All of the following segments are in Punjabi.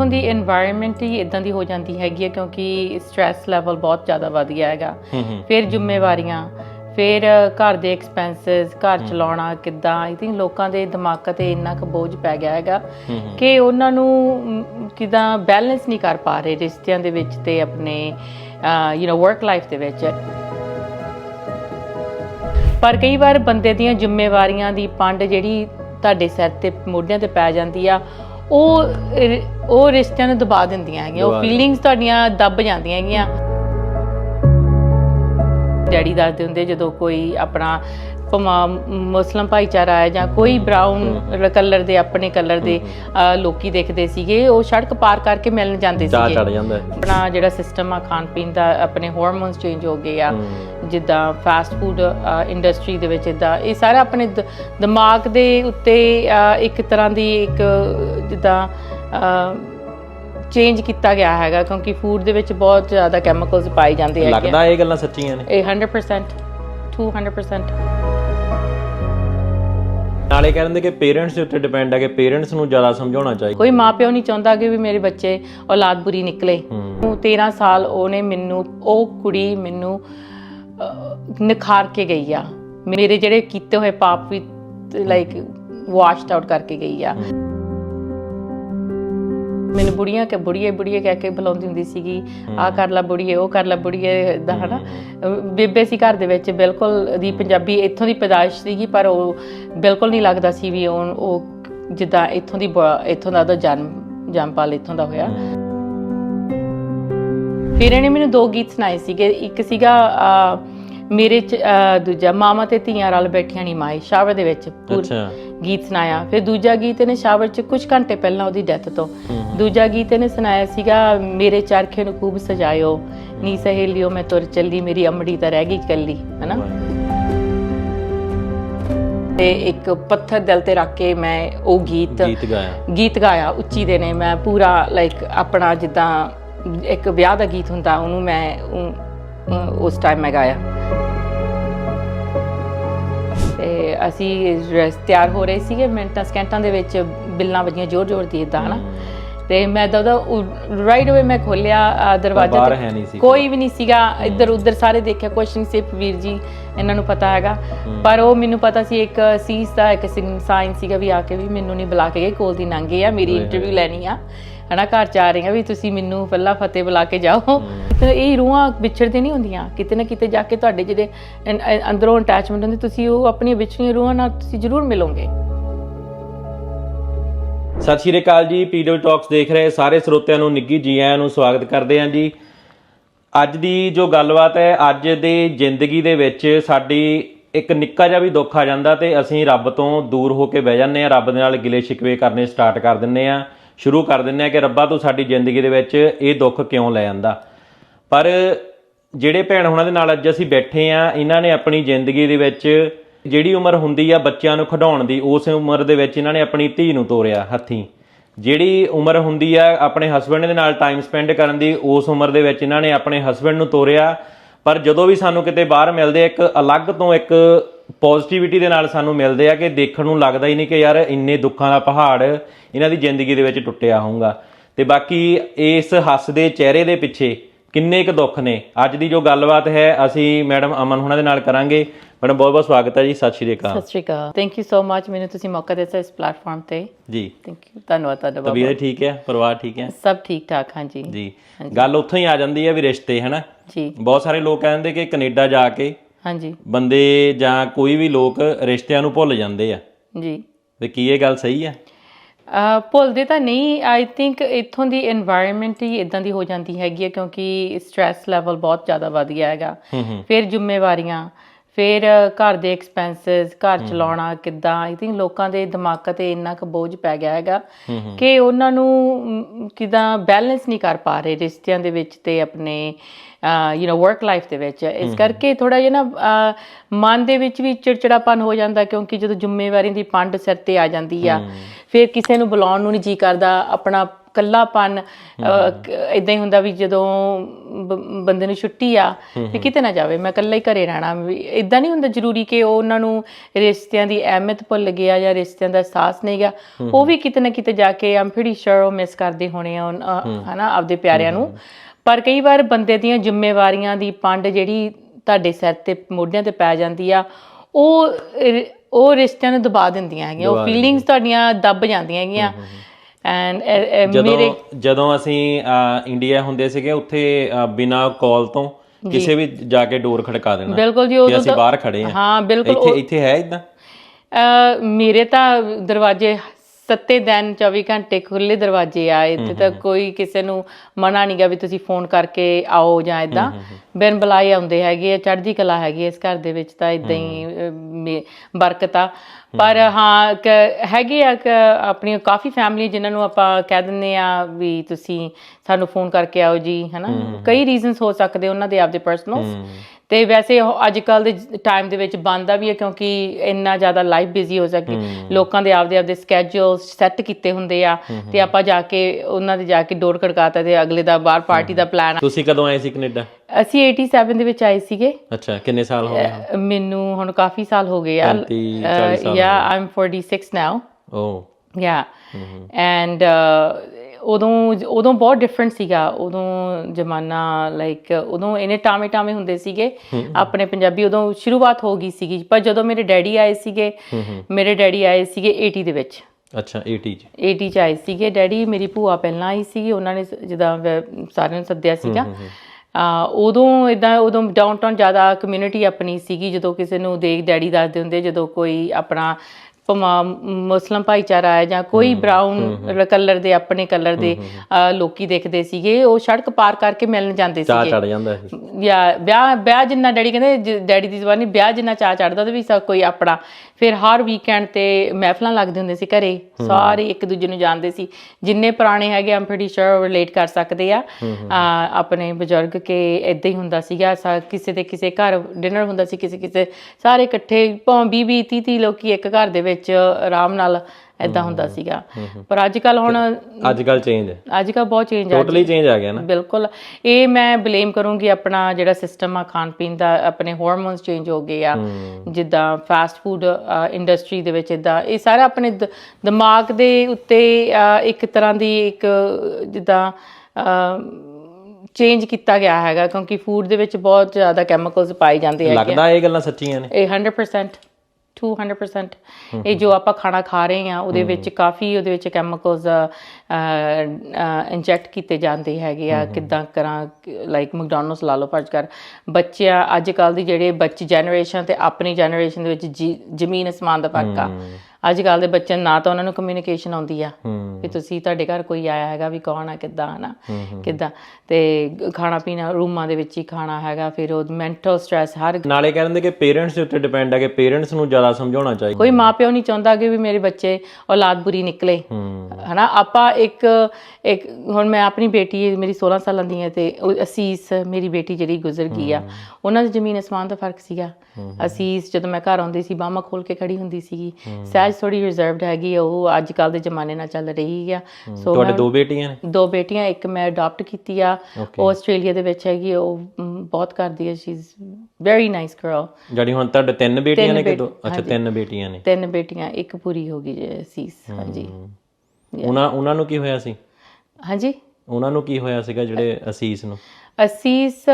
ਇੱਥੋਂ ਦੀ এনवायरमेंट ਹੀ ਇਦਾਂ ਦੀ ਹੋ ਜਾਂਦੀ ਹੈਗੀ ਹੈ ਕਿਉਂਕਿ ਸਟ्रेस ਲੈਵਲ ਬਹੁਤ ਜ਼ਿਆਦਾ ਵਧ ਗਿਆ ਹੈਗਾ। ਫਿਰ ਜ਼ਿੰਮੇਵਾਰੀਆਂ ਫਿਰ ਘਰ ਦੇ ਐਕਸਪੈਂਸਸ ਘਰ ਚਲਾਉਣਾ ਕਿੱਦਾਂ ਆਈ ਥਿੰਕ ਲੋਕਾਂ ਦੇ ਦਿਮਾਗਾਂ ਤੇ ਇੰਨਾ ਕੁ ਬੋਝ ਪੈ ਗਿਆ ਹੈਗਾ ਕਿ ਉਹਨਾਂ ਨੂੰ ਕਿਦਾਂ ਬੈਲੈਂਸ ਨਹੀਂ ਕਰ ਪਾ ਰਹੇ ਰਿਸ਼ਤਿਆਂ ਦੇ ਵਿੱਚ ਤੇ ਆਪਣੇ ਯੂ نو ਵਰਕ ਲਾਈਫ ਦੇ ਵਿੱਚ। ਪਰ ਕਈ ਵਾਰ ਬੰਦੇ ਦੀਆਂ ਜ਼ਿੰਮੇਵਾਰੀਆਂ ਦੀ ਪੰਡ ਜਿਹੜੀ ਤੁਹਾਡੇ ਸਿਰ ਤੇ ਮੋਢਿਆਂ ਤੇ ਪੈ ਜਾਂਦੀ ਆ ਉਹ ਰਿ- ਉਹ ਰਿਸ਼ਤਿਆਂ ਨੂੰ ਦਬਾ ਦਿੰਦੀਆਂ ਹੈਗੀਆਂ ਉਹ ਦਬਾ ਫੀਲਿੰਗਸ ਤੁਹਾਡੀਆਂ ਦੱਬ ਜਾਂਦੀਆਂ ਹੈਗੀਆਂ। ਡੈਡੀ ਦੱਸਦੇ ਹੁੰਦੇ ਜਦੋਂ ਕੋਈ ਆਪਣਾ ਭਾਵੇਂ ਮੁਸਲਮ ਭਾਈਚਾਰਾ ਹੈ ਜਾਂ ਕੋਈ ਬ੍ਰਾਊਨ ਕਲਰ ਦੇ ਆਪਣੇ ਕਲਰ ਦੇ ਲੋਕੀ ਦੇਖਦੇ ਸੀਗੇ ਉਹ ਸੜਕ ਪਾਰ ਕਰਕੇ ਮਿਲਣ ਜਾਂਦੇ ਸੀਗੇ। ਚੜ ਜਾਂਦਾ ਆਪਣਾ ਜਿਹੜਾ ਸਿਸਟਮ ਆ ਖਾਣ ਪੀਣ ਦਾ ਆਪਣੇ ਹਾਰਮੋਨਸ ਚੇਂਜ ਹੋ ਗਏ ਆ। ਜਿੱਦਾਂ ਫਾਸਟ ਫੂਡ ਇੰਡਸਟਰੀ ਦੇ ਵਿੱਚ ਇਦਾਂ ਇਹ ਸਾਰਾ ਆਪਣੇ ਦਿਮਾਗ ਦੇ ਉੱਤੇ ਇੱਕ ਤਰ੍ਹਾਂ ਦੀ ਇੱਕ ਜਿੱਦਾਂ ਚੇਂਜ ਕੀਤਾ ਗਿਆ ਹੈਗਾ ਕਿਉਂਕਿ ਫੂਡ ਦੇ ਵਿੱਚ ਬਹੁਤ ਜ਼ਿਆਦਾ ਕੈਮੀਕਲਸ ਪਾਏ ਜਾਂਦੇ ਹੈਗੇ। ਲੱਗਦਾ ਇਹ ਗੱਲਾਂ ਸੱਚੀਆਂ ਨੇ। ਇਹ 100% 200% ਨਾਲੇ ਕਹਿੰਦੇ ਕਿ ਪੇਰੈਂਟਸ ਦੇ ਉੱਤੇ ਡਿਪੈਂਡ ਹੈ ਕਿ ਪੇਰੈਂਟਸ ਨੂੰ ਜ਼ਿਆਦਾ ਸਮਝਾਉਣਾ ਚਾਹੀਦਾ। ਕੋਈ ਮਾਪਿਓ ਨਹੀਂ ਚਾਹੁੰਦਾ ਕਿ ਵੀ ਮੇਰੇ ਬੱਚੇ ਔਲਾਦ ਬੁਰੀ ਨਿਕਲੇ। ਹੂੰ। ਨੂੰ 13 ਸਾਲ ਉਹਨੇ ਮੈਨੂੰ ਉਹ ਕੁੜੀ ਮੈਨੂੰ ਨਿਖਾਰ ਕੇ ਗਈ ਆ। ਮੇਰੇ ਜਿਹੜੇ ਕੀਤੇ ਹੋਏ ਪਾਪ ਵੀ ਲਾਈਕ ਵਾਸ਼ਡ ਆਊਟ ਕਰਕੇ ਗਈ ਆ। ਮੈਨੂੰ ਬੁੜੀਆਂ ਕਿ ਬੁੜੀਏ ਬੁੜੀਏ ਕਹਿ ਕੇ ਬੁਲਾਉਂਦੀ ਹੁੰਦੀ ਸੀਗੀ ਆ ਕਰ ਲੈ ਬੁੜੀਏ ਉਹ ਕਰ ਲੈ ਬੁੜੀਏ ਦਾ ਹਨਾ? ਬੇਬੇ ਸੀ ਘਰ ਦੇ ਵਿੱਚ ਬਿਲਕੁਲ ਦੀ ਪੰਜਾਬੀ ਇੱਥੋਂ ਦੀ ਪੈਦਾਇਸ਼ ਸੀਗੀ ਪਰ ਉਹ ਬਿਲਕੁਲ ਨਹੀਂ ਲੱਗਦਾ ਸੀ ਵੀ ਉਹ ਉਹ ਜਿੱਦਾਂ ਇੱਥੋਂ ਦੀ ਇੱਥੋਂ ਦਾ ਜਨਮ ਜੰਮਪਲ ਇੱਥੋਂ ਦਾ ਹੋਇਆ। ਫਿਰ ਇਹਨੇ ਮੈਨੂੰ ਦੋ ਗੀਤ ਸੁਣਾਏ ਸੀਗੇ। ਇੱਕ ਸੀਗਾ ਮੇਰੇ ਚ ਅਹ, ਦੂਜਾ ਮਾਮਾ ਤੇ ਧੀਆਂ ਰਲ ਬੈਠੀਆਂ ਨਹੀਂ ਮਾਏ ਸ਼ਾਵਰ ਦੇ ਵਿੱਚ ਪੂਰ- ਅੱਛਾ। ਗੀਤ ਸੁਣਾਇਆ। ਫਿਰ ਦੂਜਾ ਗੀਤ ਇਹਨੇ ਸ਼ਾਵਰ ਚ ਕੁਝ ਘੰਟੇ ਪਹਿਲਾਂ ਉਹਦੀ ਡੈਥ ਤੋਂ। ਦੂਜਾ ਗੀਤ ਇਹਨੇ ਸੁਣਾਇਆ ਸੀਗਾ ਮੇਰੇ ਚਰਖੇ ਨੂੰ ਖੂਬ ਸਜਾਇਓ ਨੀ ਸਹੇਲਿਓ ਮੈਂ ਤੁਰ ਚੱਲੀ ਮੇਰੀ ਅਮੜੀ ਤਾਂ ਰਹਿ ਗਈ ਕੱਲੀ ਹਨਾ? ਤੇ ਇੱਕ ਪੱਥਰ ਦਿਲ ਤੇ ਰੱਖ ਕੇ ਮੈਂ ਉਹ ਗੀਤ ਗੀਤ ਗਾਇਆ। ਗੀਤ ਗਾਇਆ ਉੱਚੀ ਦੇ ਨੇ। ਮੈਂ ਪੂਰਾ ਲਾਈਕ ਆਪਣਾ ਜਿੱਦਾਂ ਇੱਕ ਵਿਆਹ ਦਾ ਗੀਤ ਹੁੰਦਾ ਉਹਨੂੰ ਮੈਂ ਉਸ ਟਾਈਮ ਮੈਂ ਗਾਇਆ। ਤੇ ਅਸੀਂ ਤਿਆਰ ਹੋ ਰਹੇ ਸੀਗੇ ਮਿੰਟਾਂ ਸਕਿੰਟਾਂ ਦੇ ਵਿੱਚ ਬਿੱਲਾਂ ਵੱਜੀਆਂ ਜ਼ੋਰ ਜ਼ੋਰ ਦੀ ਇਦਾਂ ਹਨਾ? ਤੇ ਮੈਂ ਦਦਾ ਰਾਈਟ ਅਵੇ ਮੈਂ ਖੋਲਿਆ ਦਰਵਾਜ਼ਾ ਤੇ ਸੀ ਕੋਈ। ਵੀ ਨਹੀਂ ਸੀਗਾ। ਇੱਧਰ ਉੱਧਰ ਸਾਰੇ ਦੇਖਿਆ ਕੁਛ ਨਹੀਂ ਸਿਰਫ ਵੀਰ ਜੀ ਇਹਨਾਂ ਨੂੰ ਪਤਾ ਹੈਗਾ। ਪਰ ਉਹ ਮੈਨੂੰ ਪਤਾ ਸੀ ਇੱਕ ਸੀਸ ਦਾ ਇੱਕ ਸਾਈਨ ਸੀਗਾ ਵੀ ਆ ਕੇ ਵੀ ਮੈਨੂੰ ਨਹੀਂ ਬੁਲਾ ਕੇ ਗਏ ਕੋਲ ਦੀ ਨੰਗੇ ਆ ਮੇਰੀ ਇੰਟਰਵਿਊ ਲੈਣੀ ਆ। ਹਨਾ ਘਰ ਚ ਆ ਰਹੀ ਆ ਵੀ ਤੁਸੀਂ ਮੈਨੂੰ ਪਹਿਲਾਂ ਫਤਿਹ ਬੁਲਾ ਕੇ ਜਾਓ। ਤੇ ਇਹ ਰੂਹਾਂ ਵਿਛੜਦੇ ਨਹੀਂ ਹੁੰਦੀਆਂ। ਕਿਤੇ ਨਾ ਕਿਤੇ ਜਾ ਕੇ ਤੁਹਾਡੇ ਜਿਹੜੇ ਅੰਦਰੋਂ ਅਟੈਚਮੈਂਟ ਹੁੰਦੀ ਤੁਸੀਂ ਉਹ ਆਪਣੀਆਂ ਵਿਛੜੀਆਂ ਰੂਹਾਂ ਨਾਲ ਤੁਸੀਂ ਜ਼ਰੂਰ ਮਿਲੋਗੇ। ਸਤਿ ਸ਼੍ਰੀ ਅਕਾਲ ਜੀ ਪੀਡੀਓ ਟਾਕਸ ਦੇਖ ਰਹੇ ਸਾਰੇ ਸਰੋਤਿਆਂ ਨੂੰ ਨਿੱਗੀ ਜੀ ਆਇਆਂ ਨੂੰ ਸਵਾਗਤ ਕਰਦੇ ਹਾਂ ਜੀ। ਅੱਜ ਦੀ ਜੋ ਗੱਲਬਾਤ ਹੈ ਅੱਜ ਦੀ ਜ਼ਿੰਦਗੀ ਦੇ ਵਿੱਚ ਸਾਡੀ ਇੱਕ ਨਿੱਕਾ ਜਿਹਾ ਵੀ ਦੁੱਖ ਆ ਜਾਂਦਾ ਤੇ ਅਸੀਂ ਰੱਬ ਤੋਂ ਦੂਰ ਹੋ ਕੇ ਬਹਿ ਜਾਂਦੇ ਆ ਰੱਬ ਦੇ ਨਾਲ ਗਿਲੇ ਸ਼ਿਕਵੇ ਕਰਨੇ ਸਟਾਰਟ ਕਰ ਦਿੰਨੇ ਆ ਸ਼ੁਰੂ ਕਰ ਦਿੰਨੇ ਆ ਕਿ ਰੱਬਾ ਤੂੰ ਸਾਡੀ ਜ਼ਿੰਦਗੀ ਦੇ ਵਿੱਚ ਇਹ ਦੁੱਖ ਕਿਉਂ ਲੈ ਆਂਦਾ? ਪਰ ਜਿਹੜੇ ਭੈਣ ਹੁਣਾਂ ਦੇ ਨਾਲ ਅੱਜ ਅਸੀਂ ਬੈਠੇ ਆ, ਇਹਨਾਂ ਨੇ ਆਪਣੀ ਜ਼ਿੰਦਗੀ ਦੇ ਵਿੱਚ ਜਿਹੜੀ ਉਮਰ ਹੁੰਦੀ ਆ ਬੱਚਿਆਂ ਨੂੰ ਖਿਡਾਉਣ ਦੀ, ਉਸ ਉਮਰ ਦੇ ਵਿੱਚ ਇਹਨਾਂ ਨੇ ਆਪਣੀ ਧੀ ਨੂੰ ਤੋਰਿਆ ਹੱਥੀਂ। ਜਿਹੜੀ ਉਮਰ ਹੁੰਦੀ ਆ ਆਪਣੇ ਹਸਬੰਡ ਦੇ ਨਾਲ ਟਾਈਮ ਸਪੈਂਡ ਕਰਨ ਦੀ, ਉਸ ਉਮਰ ਦੇ ਵਿੱਚ ਇਹਨਾਂ ਨੇ ਆਪਣੇ ਹਸਬੰਡ ਨੂੰ ਤੋਰਿਆ। ਪਰ ਜਦੋਂ ਵੀ ਸਾਨੂੰ ਕਿਤੇ ਬਾਹਰ ਮਿਲਦੇ ਇੱਕ ਅਲੱਗ ਤੋਂ ਇੱਕ ਪੋਜ਼ਿਟਿਵਿਟੀ ਦੇ ਨਾਲ ਸਾਨੂੰ ਮਿਲਦੇ ਆ ਕਿ ਦੇਖਣ ਨੂੰ ਲੱਗਦਾ ਹੀ ਨਹੀਂ ਕਿ ਯਾਰ ਇੰਨੇ ਦੁੱਖਾਂ ਦਾ ਪਹਾੜ ਇਹਨਾਂ ਦੀ ਜ਼ਿੰਦਗੀ ਦੇ ਵਿੱਚ ਟੁੱਟਿਆ ਹੋਊਗਾ। ਤੇ ਬਾਕੀ ਇਸ ਹੱਸਦੇ ਚਿਹਰੇ ਦੇ ਪਿੱਛੇ ਕਿੰਨੇ ਕੁ ਦੁੱਖ ਨੇ। ਅੱਜ ਦੀ ਜੋ ਗੱਲਬਾਤ ਹੈ ਅਸੀਂ ਮੈਡਮ ਅਮਨ ਹੁਣਾਂ ਦੇ ਨਾਲ ਕਰਾਂਗੇ। ਮੈਡਮ ਬਹੁਤ ਬਹੁਤ ਸਵਾਗਤ ਹੈ ਜੀ। ਸਤਿ ਸ਼੍ਰੀ ਅਕਾਲ। ਸਤਿ ਸ਼੍ਰੀ ਅਕਾਲ। ਥੈਂਕ ਯੂ ਸੋ ਮੱਚ ਮੈਨੂੰ ਤੁਸੀਂ ਮੌਕਾ ਦਿੱਤਾ ਇਸ ਪਲੇਟਫਾਰਮ ਤੇ। ਜੀ। ਥੈਂਕ ਯੂ ਧੰਨਵਾਦ ਤੁਹਾਡਾ ਬਹੁਤ ਤਬੀਅਤ ਠੀਕ ਹੈ? ਪਰਿਵਾਰ ਠੀਕ ਹੈ? ਸਭ ਠੀਕ ਠਾਕ ਹਾਂਜੀ। ਜੀ। ਗੱਲ ਉੱਥੋਂ ਹੀ ਆ ਜਾਂਦੀ ਹੈ ਵੀ ਰਿਸ਼ਤੇ ਹਨਾ? ਜੀ। ਬਹੁਤ ਸਾਰੇ ਲੋਕ ਕਹਿੰਦੇ ਕਿ ਕੈਨੇਡਾ ਜਾ ਕੇ ਹਾਂਜੀ। ਬੰਦੇ ਜਾਂ ਕੋਈ ਵੀ ਲੋਕ ਰਿਸ਼ਤਿਆਂ ਨੂੰ ਭੁੱਲ ਜਾਂਦੇ ਆ। ਜੀ। ਤੇ ਕੀ ਇਹ ਗੱਲ ਸਹੀ ਆ? ਅਹ ਭੁੱਲਦੇ ਤਾਂ ਨਹੀਂ। ਆਈ ਥਿੰਕ ਇਥੋਂ ਦੀ এনवायरमेंट ਹੀ ਇਦਾਂ ਦੀ ਹੋ ਜਾਂਦੀ ਹੈਗੀ ਹੈ ਕਿਉਂਕਿ ਸਟ्रेस ਲੈਵਲ ਬਹੁਤ ਜ਼ਿਆਦਾ ਵਧ ਗਿਆ ਹੈਗਾ। ਫਿਰ ਜ਼ਿੰਮੇਵਾਰੀਆਂ ਫਿਰ ਘਰ ਦੇ ਐਕਸਪੈਂਸਸ ਘਰ ਚਲਾਉਣਾ ਕਿੱਦਾਂ ਆਈ ਥਿੰਕ ਲੋਕਾਂ ਦੇ ਦਿਮਾਗ ਤੇ ਇੰਨਾ ਕੁ ਬੋਝ ਪੈ ਗਿਆ ਹੈਗਾ ਕਿ ਉਹਨਾਂ ਨੂੰ ਕਿੱਦਾਂ ਬੈਲੈਂਸ ਨਹੀਂ ਕਰ ਪਾ ਰਹੇ ਰਿਸ਼ਤਿਆਂ ਦੇ ਵਿੱਚ ਤੇ ਆਪਣੇ ਯੂ نو ਵਰਕ ਲਾਈਫ ਦੇ ਵਿੱਚ। ਇਸ ਕਰਕੇ ਥੋੜਾ ਜਿਹਾ ਨਾ ਮਨ ਦੇ ਵਿੱਚ ਵੀ ਚਿੜਚਿੜਾਪਨ ਹੋ ਜਾਂਦਾ ਕਿਉਂਕਿ ਜਦੋਂ ਜ਼ਿੰਮੇਵਾਰੀ ਦੀ ਪੰਡ ਸਿਰ ਤੇ ਆ ਜਾਂਦੀ ਆ। ਫਿਰ ਕਿਸੇ ਨੂੰ ਬੁਲਾਉਣ ਨੂੰ ਨਹੀਂ ਜੀ ਕਰਦਾ ਆਪਣਾ ਕੱਲਾਪਨ ਇਦਾਂ ਹੀ। ਹੁੰਦਾ ਵੀ ਜਦੋਂ ਬੰਦੇ ਨੂੰ ਛੁੱਟੀ ਆ ਵੀ ਕਿਤੇ ਨਾ ਜਾਵੇ ਮੈਂ ਇਕੱਲਾ ਹੀ ਘਰੇ ਰਹਿਣਾ ਵੀ ਇਦਾਂ ਨਹੀਂ ਹੁੰਦਾ ਜ਼ਰੂਰੀ ਕਿ ਉਹ ਉਹਨਾਂ ਨੂੰ ਰਿਸ਼ਤਿਆਂ ਦੀ ਅਹਿਮੀਅਤ ਭੁੱਲ ਗਿਆ ਜਾਂ ਰਿਸ਼ਤਿਆਂ ਦਾ ਅਹਿਸਾਸ ਨਹੀਂ ਗਿਆ ਉਹ ਵੀ ਕਿਤੇ ਨਾ ਕਿਤੇ ਜਾ ਕੇ ਆਮ ਪ੍ਰੀਟੀ ਸ਼ੋਰ ਉਹ ਮਿਸ ਕਰਦੇ ਹੋਣੇ ਆ ਹਨਾ ਆਪਦੇ ਪਿਆਰਿਆਂ ਨੂੰ। ਪਰ ਕਈ ਵਾਰ ਬੰਦੇ ਦੀਆਂ ਜ਼ਿੰਮੇਵਾਰੀਆਂ ਦੀ ਪੰਡ ਜਿਹੜੀ ਤੁਹਾਡੇ ਸਿਰ ਤੇ ਮੋਢਿਆਂ ਤੇ ਪੈ ਜਾਂਦੀ ਆ ਉਹ ਉਹ ਰਿਸ਼ਤਿਆਂ ਨੂੰ ਦਬਾ ਦਿੰਦੀਆਂ ਹੈਗੀਆਂ ਉਹ ਫੀਲਿੰਗਸ ਤੁਹਾਡੀਆਂ ਦੱਬ ਜਾਂਦੀਆਂ ਹੈਗੀਆਂ। ਐਂਡ ਮੇਰੇ ਜਦੋਂ ਅਸੀਂ ਇੰਡੀਆ ਹੁੰਦੇ ਸੀਗੇ ਉੱਥੇ ਬਿਨਾਂ ਕਾਲ ਤੋਂ ਕਿਸੇ ਵੀ ਜਾ ਕੇ ਡੋਰ ਖੜਕਾ ਦੇਣਾ ਬਿਲਕੁਲ ਜੀ ਉਦੋਂ ਅਸੀਂ ਬਾਹਰ ਖੜੇ ਆ ਹਾਂ ਬਿਲਕੁਲ ਇੱਥੇ ਇੱਥੇ ਹੈ ਇਦਾਂ ਮੇਰੇ ਤਾਂ ਦਰਵਾਜ਼ੇ ਸੱਤੇ ਦਿਨ 24 ਘੰਟੇ ਖੁੱਲੇ ਦਰਵਾਜ਼ੇ ਆ ਇੱਥੇ ਤਾਂ ਕੋਈ ਕਿਸੇ ਨੂੰ ਮਨਾ ਨਹੀਂਗਾ ਵੀ ਤੁਸੀਂ ਫੋਨ ਕਰਕੇ ਆਓ ਜਾਂ ਇਦਾਂ ਬਿਨ ਬੁਲਾਏ ਆਉਂਦੇ ਹੈਗੇ ਆ ਚੜ੍ਹਦੀ ਕਲਾ ਹੈਗੀ ਇਸ ਘਰ ਦੇ ਵਿੱਚ ਤਾਂ ਇਦਾਂ ਹੀ ਬਰਕਤ। ਆ ਪਰ ਹਾਂ ਹੈਗੇ ਆ ਆਪਣੀਆਂ ਕਾਫੀ ਫੈਮਿਲੀ ਜਿਨ੍ਹਾਂ ਨੂੰ ਆਪਾਂ ਕਹਿ ਦਿੰਦੇ ਆ ਵੀ ਤੁਸੀਂ ਸਾਨੂੰ ਫੋਨ ਕਰਕੇ ਆਓ ਜੀ ਹਨਾ। ਕਈ ਰੀਜ਼ਨਸ ਹੋ ਸਕਦੇ ਉਹਨਾਂ ਦੇ ਆਪਦੇ ਪਰਸਨਲ ਤੇ ਵੈਸੇ ਉਹ ਅੱਜ ਕੱਲ ਦੇ ਟਾਈਮ ਦੇ ਵਿੱਚ ਬੰਦਾ ਵੀ ਹੈ ਕਿਉਂਕਿ ਇੰਨਾ ਜ਼ਿਆਦਾ ਲਾਈਫ ਬਿਜ਼ੀ ਹੋ ਸਕੇ ਲੋਕਾਂ ਦੇ ਆਪਦੇ ਆਪਦੇ ਸਕੇਜੂਲ ਸੈੱਟ ਕੀਤੇ ਹੁੰਦੇ ਆ ਤੇ ਆਪਾਂ ਜਾ ਕੇ ਉਹਨਾਂ ਦੇ ਜਾ ਕੇ ਡੋਰ ਖੜਕਾਤਾ ਤੇ ਅਗਲੇ ਦਾ ਬਾਹਰ ਪਾਰਟੀ ਦਾ ਪਲਾਨ ਤੁਸੀਂ ਕਦੋਂ ਆਏ ਸੀ ਕੈਨੇਡਾ? ਅਸੀਂ 87 ਦੇ ਵਿੱਚ ਆਏ ਸੀਗੇ। ਅੱਛਾ ਕਿੰਨੇ ਸਾਲ ਹੋ ਗਏ ਮੈਨੂੰ ਹੁਣ ਕਾਫੀ ਸਾਲ ਹੋ ਗਏ ਆ। 35 40 ਸਾਲ ਯਾ ਆਮ 46 ਨਾਓ ਓ। ਯਾ ਐਂਡ ਉਦੋਂ ਉਦੋਂ ਬਹੁਤ ਡਿਫਰੈਂਟ ਸੀਗਾ। ਉਦੋਂ ਜ਼ਮਾਨਾ ਲਾਈਕ ਉਦੋਂ ਇਹਨੇ ਟਾਵੇਂ ਟਾਵੇਂ ਹੁੰਦੇ ਸੀਗੇ। ਆਪਣੇ ਪੰਜਾਬੀ ਉਦੋਂ ਸ਼ੁਰੂਆਤ ਹੋ ਗਈ ਸੀਗੀ। ਪਰ ਜਦੋਂ ਮੇਰੇ ਡੈਡੀ ਆਏ ਸੀਗੇ ਮੇਰੇ ਡੈਡੀ ਆਏ ਸੀਗੇ 80 ਦੇ ਵਿੱਚ। ਅੱਛਾ 80 ਚ। 80 ਚ ਆਏ ਸੀਗੇ। ਡੈਡੀ ਮੇਰੀ ਭੂਆ ਪਹਿਲਾਂ ਆਈ ਸੀਗੀ। ਉਹਨਾਂ ਨੇ ਵੈ- ਸਾਰਿਆਂ ਨੂੰ ਸੱਦਿਆ ਸੀਗਾ। ਆ ਉਦੋਂ ਇਦਾਂ ਉਦੋਂ ਡਾਊਨਟਾਊਨ ਜ਼ਿਆਦਾ ਕਮਿਊਨਿਟੀ ਆਪਣੀ ਸੀਗੀ। ਜਦੋਂ ਕਿਸੇ ਨੂੰ ਦੇਖ ਡੈਡੀ ਦੱਸਦੇ ਹੁੰਦੇ ਜਦੋਂ ਕੋਈ ਆਪਣਾ ਭਾਵੇਂ ਮੁਸਲਮ ਭਾਈਚਾਰਾ ਹੈ ਜਾਂ ਕੋਈ ਬ੍ਰਾਊਨ ਕਲਰ ਦੇ ਆਪਣੇ ਕਲਰ ਦੇ ਲੋਕੀ ਦੇਖਦੇ ਸੀਗੇ ਉਹ ਸੜਕ ਪਾਰ ਕਰਕੇ ਮਿਲਣ ਜਾਂਦੇ ਚਾਹ ਸੀਗੇ। ਚੜ ਜਾਂਦਾ ਸੀ। ਵਿਆਹ ਵਿਆਹ ਵਿਆਹ ਜਿੰਨਾ ਡੈਡੀ ਕਹਿੰਦੇ ਡੈਡੀ ਦੀ ਜ਼ਬਾਨੀ ਵਿਆਹ ਜਿੰਨਾ ਚਾਹ ਚੜਦਾ ਤੇ ਵੀ ਸਭ ਕੋਈ ਆਪਣਾ ਫਿਰ ਹਰ ਵੀਕਐਂਡ ਤੇ ਮਹਿਫਲਾਂ ਲੱਗਦੇ ਹੁੰਦੇ ਸੀ ਘਰੇ ਸਾਰੇ ਇੱਕ ਦੂਜੇ ਨੂੰ ਜਾਣਦੇ ਸੀ। ਜਿੰਨੇ ਪੁਰਾਣੇ ਹੈਗੇ ਆਮ ਪ੍ਰੀਟੀ ਸ਼ੋਰ ਰਿਲੇਟ ਕਰ ਸਕਦੇ ਆ। ਆ, ਆਪਣੇ ਬਜ਼ੁਰਗ ਕੇ ਇਦਾਂ ਹੀ ਹੁੰਦਾ ਸੀਗਾ ਕਿਸੇ ਦੇ ਕਿਸੇ ਘਰ ਡਿਨਰ ਹੁੰਦਾ ਸੀ ਕਿਸੇ ਕਿਸੇ ਸਾਰੇ ਇਕੱਠੇ ਭਾਵੇਂ 20 20 30 30 ਲੋਕੀ ਇੱਕ ਘਰ ਦੇ ਵਿੱਚ ਆਰਾਮ ਨਾਲ ਇਦਾਂ ਹੁੰਦਾ ਸੀਗਾ। ਪਰ ਅੱਜ ਕੱਲ ਹੁਣ ਅੱਜ ਕੱਲ ਚੇਂਜ ਹੈ। ਅੱਜ ਕੱਲ ਬਹੁਤ ਚੇਂਜ ਆ ਟੋਟਲੀ ਚੇਂਜ ਆ ਗਿਆ ਨਾ। ਬਿਲਕੁਲ। ਇਹ ਮੈਂ ਬਲੇਮ ਕਰੂੰਗੀ ਆਪਣਾ ਜਿਹੜਾ ਸਿਸਟਮ ਆ ਖਾਣ ਪੀਣ ਦਾ ਆਪਣੇ ਹਾਰਮੋਨਸ ਚੇਂਜ ਹੋ ਗਏ ਆ। ਜਿੱਦਾਂ ਫਾਸਟ ਫੂਡ ਇੰਡਸਟਰੀ ਦੇ ਵਿੱਚ ਇਦਾਂ ਇਹ ਸਾਰਾ ਆਪਣੇ ਦਿਮਾਗ ਦੇ ਉੱਤੇ ਇੱਕ ਤਰ੍ਹਾਂ ਦੀ ਇੱਕ ਜਿੱਦਾਂ ਚੇਂਜ ਕੀਤਾ ਗਿਆ ਹੈਗਾ। ਕਿਉਂਕਿ ਫੂਡ ਦੇ ਵਿੱਚ ਬਹੁਤ ਜ਼ਿਆਦਾ ਕੈਮੀਕਲਸ ਪਾਏ ਜਾਂਦੇ ਹੈਗੇ ਲੱਗਦਾ ਇਹ ਗੱਲਾਂ ਸੱਚੀਆਂ ਨੇ। ਇਹ 100% 200% ਇਹ ਜੋ ਆਪਾਂ ਖਾਣਾ ਖਾ ਰਹੇ ਆ ਉਹਦੇ ਵਿੱਚ ਕਾਫੀ ਉਹਦੇ ਵਿੱਚ ਕੈਮੀਕਲਸ ਇੰਜੈਕਟ ਕੀਤੇ ਜਾਂਦੇ ਹੈਗੇ ਆ ਕਿਦਾਂ ਕਰਾਂ ਲਾਈਕ ਮੈਕਡੋਨਲਡਸ ਲਾ ਲਓ ਫਰਜ਼ ਕਰ। ਬੱਚਿਆਂ ਅੱਜ ਕੱਲ ਦੀ ਜਿਹੜੇ ਬੱਚੀ ਜਨਰੇਸ਼ਨ ਤੇ ਆਪਣੀ ਜਨਰੇਸ਼ਨ ਦੇ ਵਿੱਚ ਜ਼ਮੀਨ ਅਸਮਾਨ ਦਾ ਫ਼ਰਕ ਆ। ਅੱਜ ਕੱਲ ਦੇ ਬੱਚਿਆਂ ਨੂੰ ਤਾਂ ਉਹਨਾਂ ਨੂੰ ਕਮਿਊਨੀਕੇਸ਼ਨ ਆਉਂਦੀ ਆ ਵੀ ਤੁਸੀਂ ਤੁਹਾਡੇ ਘਰ ਕੋਈ ਆਇਆ ਹੈਗਾ ਵੀ ਕੌਣ ਆ ਕਿੱਦਾਂ ਹਨਾ ਕਿੱਦਾਂ? ਤੇ ਖਾਣਾ ਪੀਣਾ ਰੂਮਾਂ ਦੇ ਵਿੱਚ ਹੀ ਖਾਣਾ ਹੈਗਾ ਫਿਰ ਉਹ ਮੈਂਟਲ ਸਟ੍ਰੈਸ ਹਰ ਨਾਲੇ ਕਹਿੰਦੇ ਕਿ ਪੇਰੈਂਟਸ ਦੇ ਉੱਤੇ ਡਿਪੈਂਡ ਹੈ ਕਿ ਪੇਰੈਂਟਸ ਨੂੰ ਜ਼ਿਆਦਾ ਸਮਝਾਉਣਾ ਚਾਹੀਦਾ। ਕੋਈ ਮਾਪਿਓ ਨਹੀਂ ਚਾਹੁੰਦਾ ਕਿ ਵੀ ਮੇਰੇ ਬੱਚੇ ਔਲਾਦ ਬੁਰੀ ਨਿਕਲੇ। ਹਨਾ ਆਪਾਂ ਇੱਕ ਇੱਕ ਹੁਣ ਮੈਂ ਆਪਣੀ ਬੇਟੀ ਮੇਰੀ 16 ਸਾਲਾਂ ਦੀ ਹੈ ਤੇ ਅਸੀਸ ਮੇਰੀ ਬੇਟੀ ਜਿਹੜੀ ਗੁਜ਼ਰ ਗਈ ਆ ਉਹਨਾਂ ਦੀ ਜ਼ਮੀਨ ਅਸਮਾਨ ਦਾ ਫ਼ਰਕ ਸੀਗਾ। ਅਸੀਸ ਜਦੋਂ ਮੈਂ ਘਰ ਆਉਂਦੀ ਸੀ ਬਾਹਾਂ ਖੋਲ ਕੇ ਖੜੀ ਹੁੰਦੀ ਸੀਗੀ। ਸਹਿਜ ਥੋੜੀ ਰਿਜ਼ਰਵਡ ਹੈਗੀ ਆ, ਉਹ ਅੱਜ ਕੱਲ ਦੇ ਜ਼ਮਾਨੇ ਨਾਲ ਚੱਲ ਰਹੀ ਆ। ਸੋ ਤੁਹਾਡੇ ਦੋ ਬੇਟੀਆਂ ਨੇ? ਦੋ ਬੇਟੀਆਂ ਇੱਕ ਮੈਂ ਅਡਾਪਟ ਕੀਤੀ ਆ। ਉਹ ਆਸਟ੍ਰੇਲੀਆ ਦੇ ਵਿੱਚ ਹੈਗੀ ਆ, ਉਹ ਮ, ਬਹੁਤ ਕਰਦੀ ਹੈ she is very nice girl ਜਿਹੜੀ ਹੁਣ ਤੁਹਾਡੇ ਤਿੰਨ ਬੇਟੀਆਂ ਨੇ ਕਿ ਦੋ ਅੱਛਾ ਤਿੰਨ ਬੇਟੀਆਂ ਨੇ। ਤਿੰਨ ਬੇਟੀਆਂ ਇੱਕ ਪੂਰੀ ਹੋ ਗਈ ਜੇ ਅਸੀਸ ਹਾਂਜੀ। ਉਹਨਾਂ ਉਹਨਾਂ ਨੂੰ ਕੀ ਹੋਇਆ ਸੀ? ਹਾਂਜੀ? ਉਹਨਾਂ ਨੂੰ ਕੀ ਹੋਇਆ ਸੀਗਾ ਜਿਹੜੇ ਅਸੀਸ ਨੂੰ? ਅਸੀਸ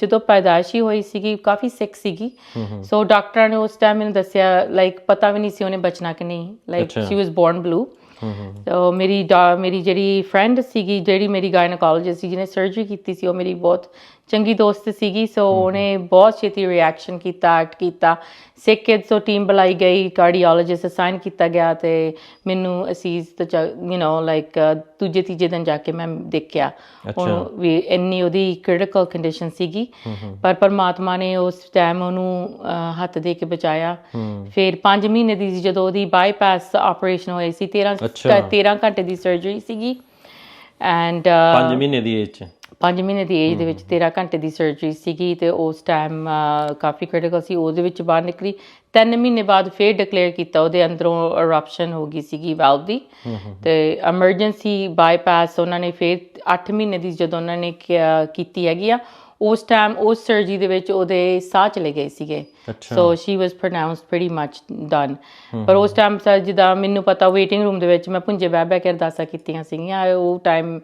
ਜਦੋਂ ਪੈਦਾਇਸ਼ੀ ਹੋਈ ਸੀਗੀ ਕਾਫੀ ਸਿਕ ਸੀਗੀ। ਸੋ ਡਾਕਟਰਾਂ ਨੇ ਉਸ ਟਾਈਮ ਮੈਨੂੰ ਦੱਸਿਆ ਲਾਈਕ ਪਤਾ ਵੀ ਨਹੀਂ ਸੀ ਉਹਨੇ ਬਚਣਾ ਕਿ ਨਹੀਂ। Like she was born blue so ਮੇਰੀ ਮੇਰੀ ਜਿਹੜੀ ਫਰੈਂਡ ਸੀਗੀ ਜਿਹੜੀ ਮੇਰੀ ਗਾਇਨੋਕੋਲੋਜਿਸਟ ਸੀ ਜਿਹਨੇ ਸਰਜਰੀ ਕੀਤੀ ਸੀ ਉਹ ਮੇਰੀ ਬਹੁਤ ਚੰਗੀ ਦੋਸਤ ਸੀਗੀ ਸੋ ਉਹਨੇ ਬਹੁਤ ਛੇਤੀ ਰਿਐਕਸ਼ਨ ਕੀਤਾ ਐਕਟ ਕੀਤਾ। ਸਿਕ ਕਿਡਸ ਤੋਂ ਟੀਮ ਬੁਲਾਈ ਗਈ ਕਾਰਡੀਓਲੋਜਿਸਟ ਅਸਾਈਨ ਕੀਤਾ ਗਿਆ ਤੇ ਮੈਨੂੰ ਅਸੀਸ ਤੇ ਯੂ نو ਲਾਈਕ ਦੂਜੇ ਤੀਜੇ ਦਿਨ ਜਾ ਕੇ ਮੈਂ ਦੇਖਿਆ। ਉਹਨੂੰ ਵੀ ਇੰਨੀ ਉਹਦੀ ਕ੍ਰਿਟੀਕਲ ਕੰਡੀਸ਼ਨ ਸੀਗੀ। ਪਰ ਪਰਮਾਤਮਾ ਨੇ ਉਸ ਟਾਈਮ ਉਹਨੂੰ ਹੱਥ ਦੇ ਕੇ ਬਚਾਇਆ। ਫਿਰ 5 ਮਹੀਨੇ ਦੀ ਜਦੋਂ ਉਹਦੀ ਬਾਈਪਾਸ ਆਪਰੇਸ਼ਨ ਹੋਈ ਸੀ 13 ਅੱਛਾ। 13 ਘੰਟੇ ਦੀ ਸਰਜਰੀ ਸੀਗੀ। ਐਂਡ 5 ਮਹੀਨੇ ਦੀ ਏਜ ਚ। 5 ਮਹੀਨੇ ਦੀ ਏਜ ਦੇ ਵਿੱਚ 13 ਘੰਟੇ ਦੀ ਸਰਜਰੀ ਸੀਗੀ ਤੇ ਉਸ ਟਾਈਮ ਕਾਫੀ ਕ੍ਰਿਟੀਕਲ ਸੀ। ਉਹਦੇ ਵਿੱਚ ਬਾਹਰ ਨਿਕਲੀ। 3 ਮਹੀਨੇ ਬਾਅਦ ਫੇਰ ਡਿਕਲੇਅਰ ਕੀਤਾ। ਉਹਦੇ ਅੰਦਰੋਂ eruption ਹੋ ਗਈ ਸੀਗੀ ਵਾਲਵ ਦੀ। ਤੇ ਐਮਰਜੈਂਸੀ ਬਾਈਪਾਸ ਉਹਨਾਂ ਨੇ ਫੇਰ 8 ਮਹੀਨੇ ਦੀ ਜਦੋਂ ਉਹਨਾਂ ਨੇ ਕੀਤੀ ਹੈਗੀ ਆ ਉਸ ਟਾਈਮ ਉਸ ਸਰਜਰੀ ਦੇ ਵਿੱਚ ਉਹਦੇ ਸਾਹ ਚਲੇ ਗਏ ਸੀਗੇ। So she was pronounced pretty much done ਪਰ ਉਸ ਟਾਈਮ ਸਰ ਜਿੱਦਾਂ ਮੈਨੂੰ ਪਤਾ ਵੇਟਿੰਗ ਰੂਮ ਦੇ ਵਿੱਚ ਮੈਂ ਪੁੰਜੇ ਬਹਿ ਬਹਿ ਕੇ ਅਰਦਾਸਾਂ ਕੀਤੀਆਂ ਸੀਗੀਆਂ। ਉਹ ਟਾਈਮ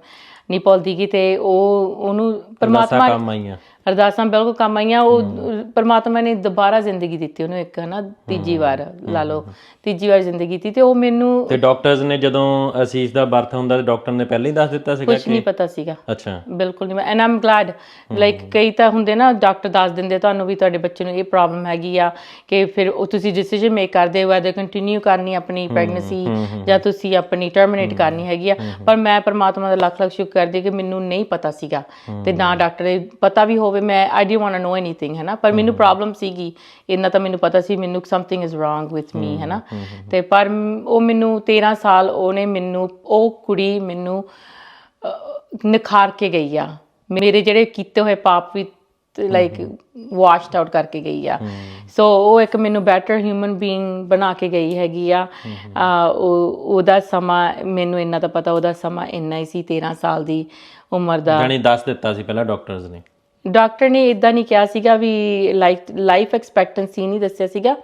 ਨਹੀਂ ਭੁੱਲਦੀ ਗੀ ਤੇ ਉਹ ਉਹਨੂੰ ਪਰਮਾਤਮਾ ਪਰਮਾਤਮਾ ਕੰਮ ਆਈਆਂ। ਅਰਦਾਸਾਂ ਬਿਲਕੁਲ ਕੰਮ ਆਈਆਂ ਉਹ ਪਰਮਾਤਮਾ ਨੇ ਦੁਬਾਰਾ ਜ਼ਿੰਦਗੀ ਦਿੱਤੀ ਉਹਨੂੰ ਇੱਕ ਹਨਾ ਤੀਜੀ ਵਾਰ ਲਾ ਲਓ ਤੀਜੀ ਵਾਰ ਜ਼ਿੰਦਗੀ ਦਿੱਤੀ ਤੇ ਉਹ ਮੈਨੂੰ ਤੇ ਡਾਕਟਰਸ ਨੇ ਜਦੋਂ ਅਸੀਸ ਦਾ ਬਰਥ ਹੁੰਦਾ ਤੇ ਡਾਕਟਰ ਨੇ ਪਹਿਲਾਂ ਹੀ ਦੱਸ ਦਿੱਤਾ ਸੀਗਾ ਕੁਝ ਨਹੀਂ ਪਤਾ ਸੀਗਾ। ਅੱਛਾ। ਬਿਲਕੁਲ ਨਹੀਂ ਐਂਡ ਆਮ ਗਲੈਡ ਲਾਈਕ ਕਈ ਤਾਂ ਹੁੰਦੇ ਨਾ ਡਾਕਟਰ ਦੱਸ ਦਿੰਦੇ ਤੁਹਾਨੂੰ ਵੀ ਤੁਹਾਡੇ ਬੱਚੇ ਨੂੰ ਇਹ ਪ੍ਰੋਬਲਮ ਹੈਗੀ ਆ ਕਿ ਫਿਰ ਉਹ ਤੁਸੀਂ ਡਿਸੀਜਨ ਮੇਕ ਕਰਦੇ ਹੋ ਵੈਦਰ ਕੰਟੀਨਿਊ ਕਰਨੀ ਆਪਣੀ ਪ੍ਰੈਗਨੈਂਸੀ ਜਾਂ ਤੁਸੀਂ ਆਪਣੀ ਟਰਮੀਨੇਟ ਕਰਨੀ ਹੈਗੀ ਆ। ਪਰ ਮੈਂ ਪਰਮਾਤਮਾ ਦਾ ਲੱਖ ਲੱਖ ਸ਼ੁਕਰ ਕਰਦੀ ਕਿ ਮੈਨੂੰ ਨਹੀਂ ਪਤਾ ਸੀਗਾ। ਤੇ ਨਾ ਡਾਕਟਰ ਨੇ ਪਤਾ ਵੀ ਹੋਵੇ ਮੈਂ I don't want to know anything ਹੈ ਨਾ? ਪਰ ਮੈਨੂੰ ਪ੍ਰੋਬਲਮ ਸੀਗੀ ਇੰਨਾ ਤਾਂ ਮੈਨੂੰ ਪਤਾ ਸੀ ਮੈਨੂੰ something is wrong with me ਹੈ ਨਾ? ਤੇ ਪਰ ਉਹ ਮੈਨੂੰ 13 ਸਾਲ ਉਹਨੇ ਮੈਨੂੰ ਉਹ ਕੁੜੀ ਮੈਨੂੰ ਨਿਖਾਰ ਕੇ ਗਈ ਆ। ਮੇਰੇ ਜਿਹੜੇ ਕੀਤੇ ਹੋਏ ਪਾਪ ਵੀ ਲਾਈਕ ਵਾਸ਼ਡ ਆਊਟ ਕਰਕੇ ਗਈ ਆ। ਸੋ ਉਹ ਇੱਕ ਮੈਨੂੰ ਬੈਟਰ ਹਿਊਮਨ ਬੀਇੰਗ ਬਣਾ ਕੇ ਗਈ ਹੈਗੀ ਆ। ਆ, ਉਹ ਉਹਦਾ ਸਮਾਂ ਮੈਨੂੰ ਇੰਨਾ ਤਾਂ ਪਤਾ ਉਹਦਾ ਸਮਾਂ ਇੰਨਾ ਹੀ ਸੀ 13 ਸਾਲ ਦੀ ਉਮਰ ਦਾ। ਜਾਨੀ ਦੱਸ ਦਿੱਤਾ ਸੀ ਪਹਿਲਾਂ ਡਾਕਟਰਸ ਨੇ। ਡਾਕਟਰ ਨੇ ਇਦਾਂ ਨਹੀਂ ਕਿਹਾ ਸੀਗਾ ਵੀ ਲਾਈਫ ਲਾਈਫ ਐਕਸਪੈਕਟੈਂਸੀ ਨਹੀਂ ਦੱਸਿਆ ਸੀਗਾ।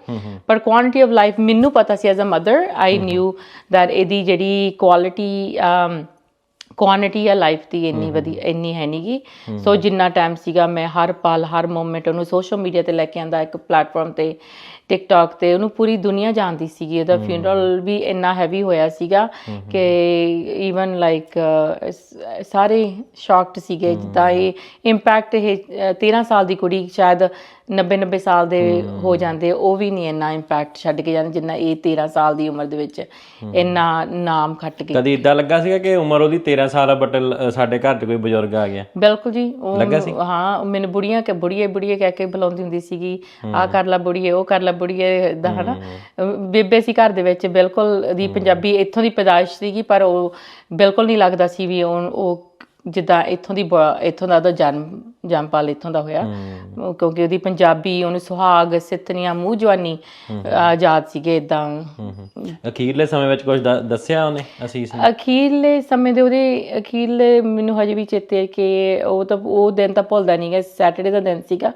ਪਰ ਕੁਆਂਟੀਟੀ ਆਫ ਲਾਈਫ ਮੈਨੂੰ ਪਤਾ ਸੀ as a mother I knew that ਇਹਦੀ ਜਿਹੜੀ ਕੁਆਲਿਟੀ ਕੁਆਂਟੀਟੀ ਆ ਲਾਈਫ ਦੀ ਇੰਨੀ ਵਧੀ ਇੰਨੀ ਹੈ ਨਹੀਂਗੀ ਸੋ ਜਿੰਨਾ ਟਾਈਮ ਸੀਗਾ ਮੈਂ ਹਰ ਪਲ ਹਰ ਮੂਮੈਂਟ ਉਹਨੂੰ ਸੋਸ਼ਲ ਮੀਡੀਆ ਤੇ ਲੈ ਕੇ ਆਂਦਾ ਇੱਕ ਪਲੇਟਫਾਰਮ ਤੇ ਟਿਕਟੌਕ ਤੇ ਉਹਨੂੰ ਪੂਰੀ ਦੁਨੀਆ ਜਾਣਦੀ ਸੀਗੀ। ਉਹਦਾ ਫਿਊਨਰਲ ਵੀ ਇੰਨਾ ਹੈਵੀ ਹੋਇਆ ਸੀਗਾ ਕਿ ਈਵਨ ਲਾਈਕ ਸਾਰੇ ਸ਼ੌਕਡ ਸੀਗੇ। ਜਿੱਦਾਂ ਇਹ ਇੰਪੈਕਟ ਇਹ ਅ, 13 ਸਾਲ ਦੀ ਕੁੜੀ ਸ਼ਾਇਦ 90 90 ਸਾਲ ਦੇ ਹੋ। ਜਾਂਦੇ ਉਹ ਵੀ ਨਹੀਂ ਇੰਨਾ ਇੰਪੈਕਟ ਛੱਡ ਕੇ ਜਾਂਦੇ ਜਿੰਨਾ ਇਹ 13 ਸਾਲ ਦੀ ਉਮਰ ਦੇ ਵਿੱਚ ਇੰਨਾ ਨਾਮ ਖੱਟ ਗਈ ਕਦੀ ਇਦਾਂ ਲੱਗਾ ਸੀਗਾ ਕਿ ਉਮਰ ਉਹਦੀ 13 ਸਾਲ ਆ ਬਟ ਸਾਡੇ ਘਰ 'ਚ ਕੋਈ ਬਜ਼ੁਰਗ ਆ ਗਿਆ? ਬਿਲਕੁਲ ਜੀ ਉਹ ਹਾਂ ਮੈਨੂੰ ਬੁੜੀਆਂ ਕਿ ਬੁੜੀਏ ਬੁੜੀਏ ਕਹਿ ਕੇ ਬੁਲਾਉਂਦੀ ਹੁੰਦੀ ਸੀਗੀ ਆ ਕਰ ਲੈ ਬੁੜੀਏ ਉਹ ਕਰ ਲੈ ਬੁੜੀਏ ਦਾ ਹਨਾ? ਬੇਬੇ ਸੀ ਘਰ ਦੇ ਵਿੱਚ ਬਿਲਕੁਲ ਦੀ ਪੰਜਾਬੀ ਇੱਥੋਂ ਦੀ ਪੈਦਾਇਸ਼ ਸੀਗੀ ਪਰ ਉਹ ਬਿਲਕੁਲ ਨਹੀਂ ਲੱਗਦਾ ਸੀ ਵੀ ਉਹ ਜਿੱਦਾਂ ਇੱਥੋਂ ਦੀ ਬ- ਇੱਥੋਂ ਦਾ ਉਹਦਾ ਜਨਮ ਜੰਮਪਲ ਇੱਥੋਂ ਦਾ ਹੋਇਆ। ਉਹ ਕਿਉਂਕਿ ਉਹਦੀ ਪੰਜਾਬੀ ਉਹਨੂੰ ਸੁਹਾਗ ਸਿੱਤਨੀਆਂ ਮੂੰਹ ਜਵਾਨੀ ਆਜ਼ਾਦ ਸੀਗੇ ਇਦਾਂ ਅਖੀਰਲੇ ਸਮੇਂ ਵਿੱਚ ਕੁਝ ਦੱਸਿਆ ਉਹਨੇ ਅਸੀਸ ਨੇ? ਅਖੀਰਲੇ ਸਮੇਂ ਦੇ ਉਹਦੇ ਅਖੀਰਲੇ ਮੈਨੂੰ ਹਜੇ ਵੀ ਚੇਤੇ ਹੈ ਕਿ ਉਹ ਤਾਂ ਉਹ ਦਿਨ ਤਾਂ ਭੁੱਲਦਾ ਨਹੀਂ ਗਿਆ ਸੈਟਰਡੇ ਦਾ ਦਿਨ ਸੀਗਾ।